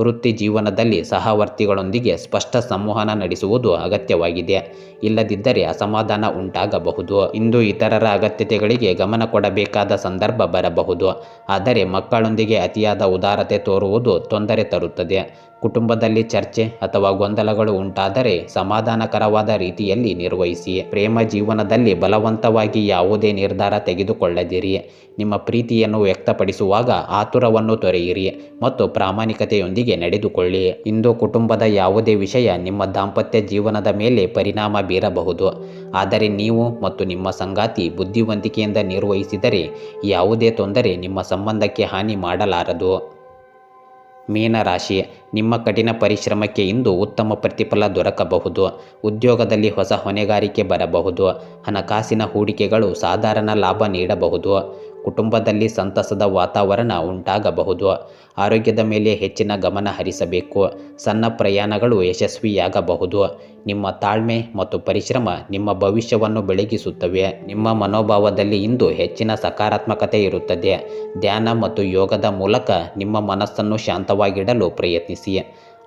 ವೃತ್ತಿ ಜೀವನದಲ್ಲಿ ಸಹವರ್ತಿಗಳೊಂದಿಗೆ ಸ್ಪಷ್ಟ ಸಂವಹನ ನಡೆಸುವುದು ಅಗತ್ಯವಾಗಿದೆ. ಇಲ್ಲದಿದ್ದರೆ ಅಸಮಾಧಾನ ಉಂಟಾಗಬಹುದು. ಇಂದು ಇತರರ ಅಗತ್ಯತೆಗಳಿಗೆ ಗಮನ ಕೊಡಬೇಕಾದ ಸಂದರ್ಭ ಬರಬಹುದು. ಆದರೆ ಮಕ್ಕಳೊಂದಿಗೆ ಅತಿಯಾದ ಉದಾರತೆ ತೋರುವುದು ತೊಂದರೆ ತರುತ್ತದೆ. ಕುಟುಂಬದಲ್ಲಿ ಚರ್ಚೆ ಅಥವಾ ಗೊಂದಲಗಳು ಉಂಟಾದರೆ ಸಮಾಧಾನಕರವಾದ ರೀತಿಯಲ್ಲಿ ನಿರ್ವಹಿಸಿ. ಪ್ರೇಮ ಜೀವನದಲ್ಲಿ ಬಲವಂತವಾಗಿ ಯಾವುದೇ ನಿರ್ಧಾರ ತೆಗೆದುಕೊಳ್ಳದಿರಿ. ನಿಮ್ಮ ಪ್ರೀತಿಯನ್ನು ವ್ಯಕ್ತಪಡಿಸುವಾಗ ಆತುರವನ್ನು ತೊರೆಯಿರಿ ಮತ್ತು ಪ್ರಾಮಾಣಿಕತೆಯೊಂದಿಗೆ ನಡೆದುಕೊಳ್ಳಿ. ಇಂದು ಕುಟುಂಬದ ಯಾವುದೇ ವಿಷಯ ನಿಮ್ಮ ದಾಂಪತ್ಯ ಜೀವನದ ಮೇಲೆ ಪರಿಣಾಮ ಬೀರಬಹುದು. ಆದರೆ ನೀವು ಮತ್ತು ನಿಮ್ಮ ಸಂಗಾತಿ ಬುದ್ಧಿವಂತಿಕೆಯಿಂದ ನಿರ್ವಹಿಸಿದರೆ ಯಾವುದೇ ತೊಂದರೆ ನಿಮ್ಮ ಸಂಬಂಧಕ್ಕೆ ಹಾನಿ ಮಾಡಲಾರದು. ಮೀನರಾಶಿ, ನಿಮ್ಮ ಕಠಿಣ ಪರಿಶ್ರಮಕ್ಕೆ ಇಂದು ಉತ್ತಮ ಪ್ರತಿಫಲ ದೊರಕಬಹುದು. ಉದ್ಯೋಗದಲ್ಲಿ ಹೊಸ ಹೊಣೆಗಾರಿಕೆ ಬರಬಹುದು. ಹಣಕಾಸಿನ ಹೂಡಿಕೆಗಳು ಸಾಧಾರಣ ಲಾಭ ನೀಡಬಹುದು. ಕುಟುಂಬದಲ್ಲಿ ಸಂತಸದ ವಾತಾವರಣ ಉಂಟಾಗಬಹುದು. ಆರೋಗ್ಯದ ಮೇಲೆ ಹೆಚ್ಚಿನ ಗಮನ ಹರಿಸಬೇಕು. ಸಣ್ಣ ಪ್ರಯಾಣಗಳು ಯಶಸ್ವಿಯಾಗಬಹುದು. ನಿಮ್ಮ ತಾಳ್ಮೆ ಮತ್ತು ಪರಿಶ್ರಮ ನಿಮ್ಮ ಭವಿಷ್ಯವನ್ನು ಬೆಳಗಿಸುತ್ತವೆ. ನಿಮ್ಮ ಮನೋಭಾವದಲ್ಲಿ ಇಂದು ಹೆಚ್ಚಿನ ಸಕಾರಾತ್ಮಕತೆ ಇರುತ್ತದೆ. ಧ್ಯಾನ ಮತ್ತು ಯೋಗದ ಮೂಲಕ ನಿಮ್ಮ ಮನಸ್ಸನ್ನು ಶಾಂತವಾಗಿಡಲು ಪ್ರಯತ್ನಿಸಿ.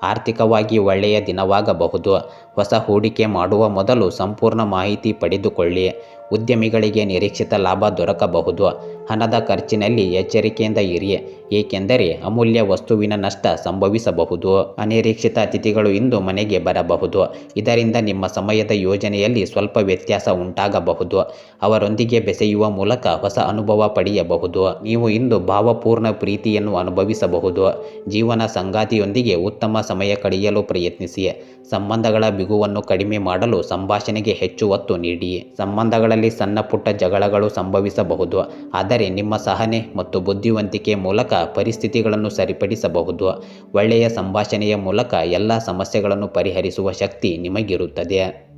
ಆರ್ಥಿಕವಾಗಿ ಒಳ್ಳೆಯ ದಿನವಾಗಬಹುದು. ಹೊಸ ಹೂಡಿಕೆ ಮಾಡುವ ಮೊದಲು ಸಂಪೂರ್ಣ ಮಾಹಿತಿ ಪಡೆದುಕೊಳ್ಳಿ. ಉದ್ಯಮಿಗಳಿಗೆ ನಿರೀಕ್ಷಿತ ಲಾಭ ದೊರಕಬಹುದು. ಹಣದ ಖರ್ಚಿನಲ್ಲಿ ಎಚ್ಚರಿಕೆಯಿಂದ ಇರಿ, ಏಕೆಂದರೆ ಅಮೂಲ್ಯ ವಸ್ತುವಿನ ನಷ್ಟ ಸಂಭವಿಸಬಹುದು. ಅನಿರೀಕ್ಷಿತ ಅತಿಥಿಗಳು ಇಂದು ಮನೆಗೆ ಬರಬಹುದು. ಇದರಿಂದ ನಿಮ್ಮ ಸಮಯದ ಯೋಜನೆಯಲ್ಲಿ ಸ್ವಲ್ಪ ವ್ಯತ್ಯಾಸ ಉಂಟಾಗಬಹುದು. ಅವರೊಂದಿಗೆ ಬೆಸೆಯುವ ಮೂಲಕ ಹೊಸ ಅನುಭವ ಪಡೆಯಬಹುದು. ನೀವು ಇಂದು ಭಾವಪೂರ್ಣ ಪ್ರೀತಿಯನ್ನು ಅನುಭವಿಸಬಹುದು. ಜೀವನ ಸಂಗಾತಿಯೊಂದಿಗೆ ಉತ್ತಮ ಸಮಯ ಕಳೆಯಲು ಪ್ರಯತ್ನಿಸಿ. ಸಂಬಂಧಗಳ ಬಿಗುವನ್ನು ಕಡಿಮೆ ಮಾಡಲು ಸಂಭಾಷಣೆಗೆ ಹೆಚ್ಚು ಒತ್ತು ನೀಡಿ. ಸಂಬಂಧಗಳಲ್ಲಿ ಸಣ್ಣ ಪುಟ್ಟ ಜಗಳಗಳು ಸಂಭವಿಸಬಹುದು. ಆದರೆ ನಿಮ್ಮ ಸಹನೆ ಮತ್ತು ಬುದ್ಧಿವಂತಿಕೆ ಮೂಲಕ ಪರಿಸ್ಥಿತಿಗಳನ್ನು ಸರಿಪಡಿಸಬಹುದು. ಒಳ್ಳೆಯ ಸಂಭಾಷಣೆಯ ಮೂಲಕ ಎಲ್ಲ ಸಮಸ್ಯೆಗಳನ್ನು ಪರಿಹರಿಸುವ ಶಕ್ತಿ ನಿಮಗಿರುತ್ತದೆ.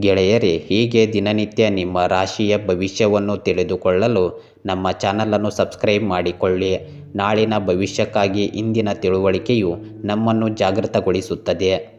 ಗೆಳೆಯರೇ, ಹೀಗೆ ದಿನನಿತ್ಯ ನಿಮ್ಮ ರಾಶಿಯ ಭವಿಷ್ಯವನ್ನು ತಿಳಿದುಕೊಳ್ಳಲು ನಮ್ಮ ಚಾನಲನ್ನು ಸಬ್ಸ್ಕ್ರೈಬ್ ಮಾಡಿಕೊಳ್ಳಿ. ನಾಳಿನ ಭವಿಷ್ಯಕ್ಕಾಗಿ ಇಂದಿನ ತಿಳುವಳಿಕೆಯು ನಮ್ಮನ್ನು ಜಾಗೃತಗೊಳಿಸುತ್ತದೆ.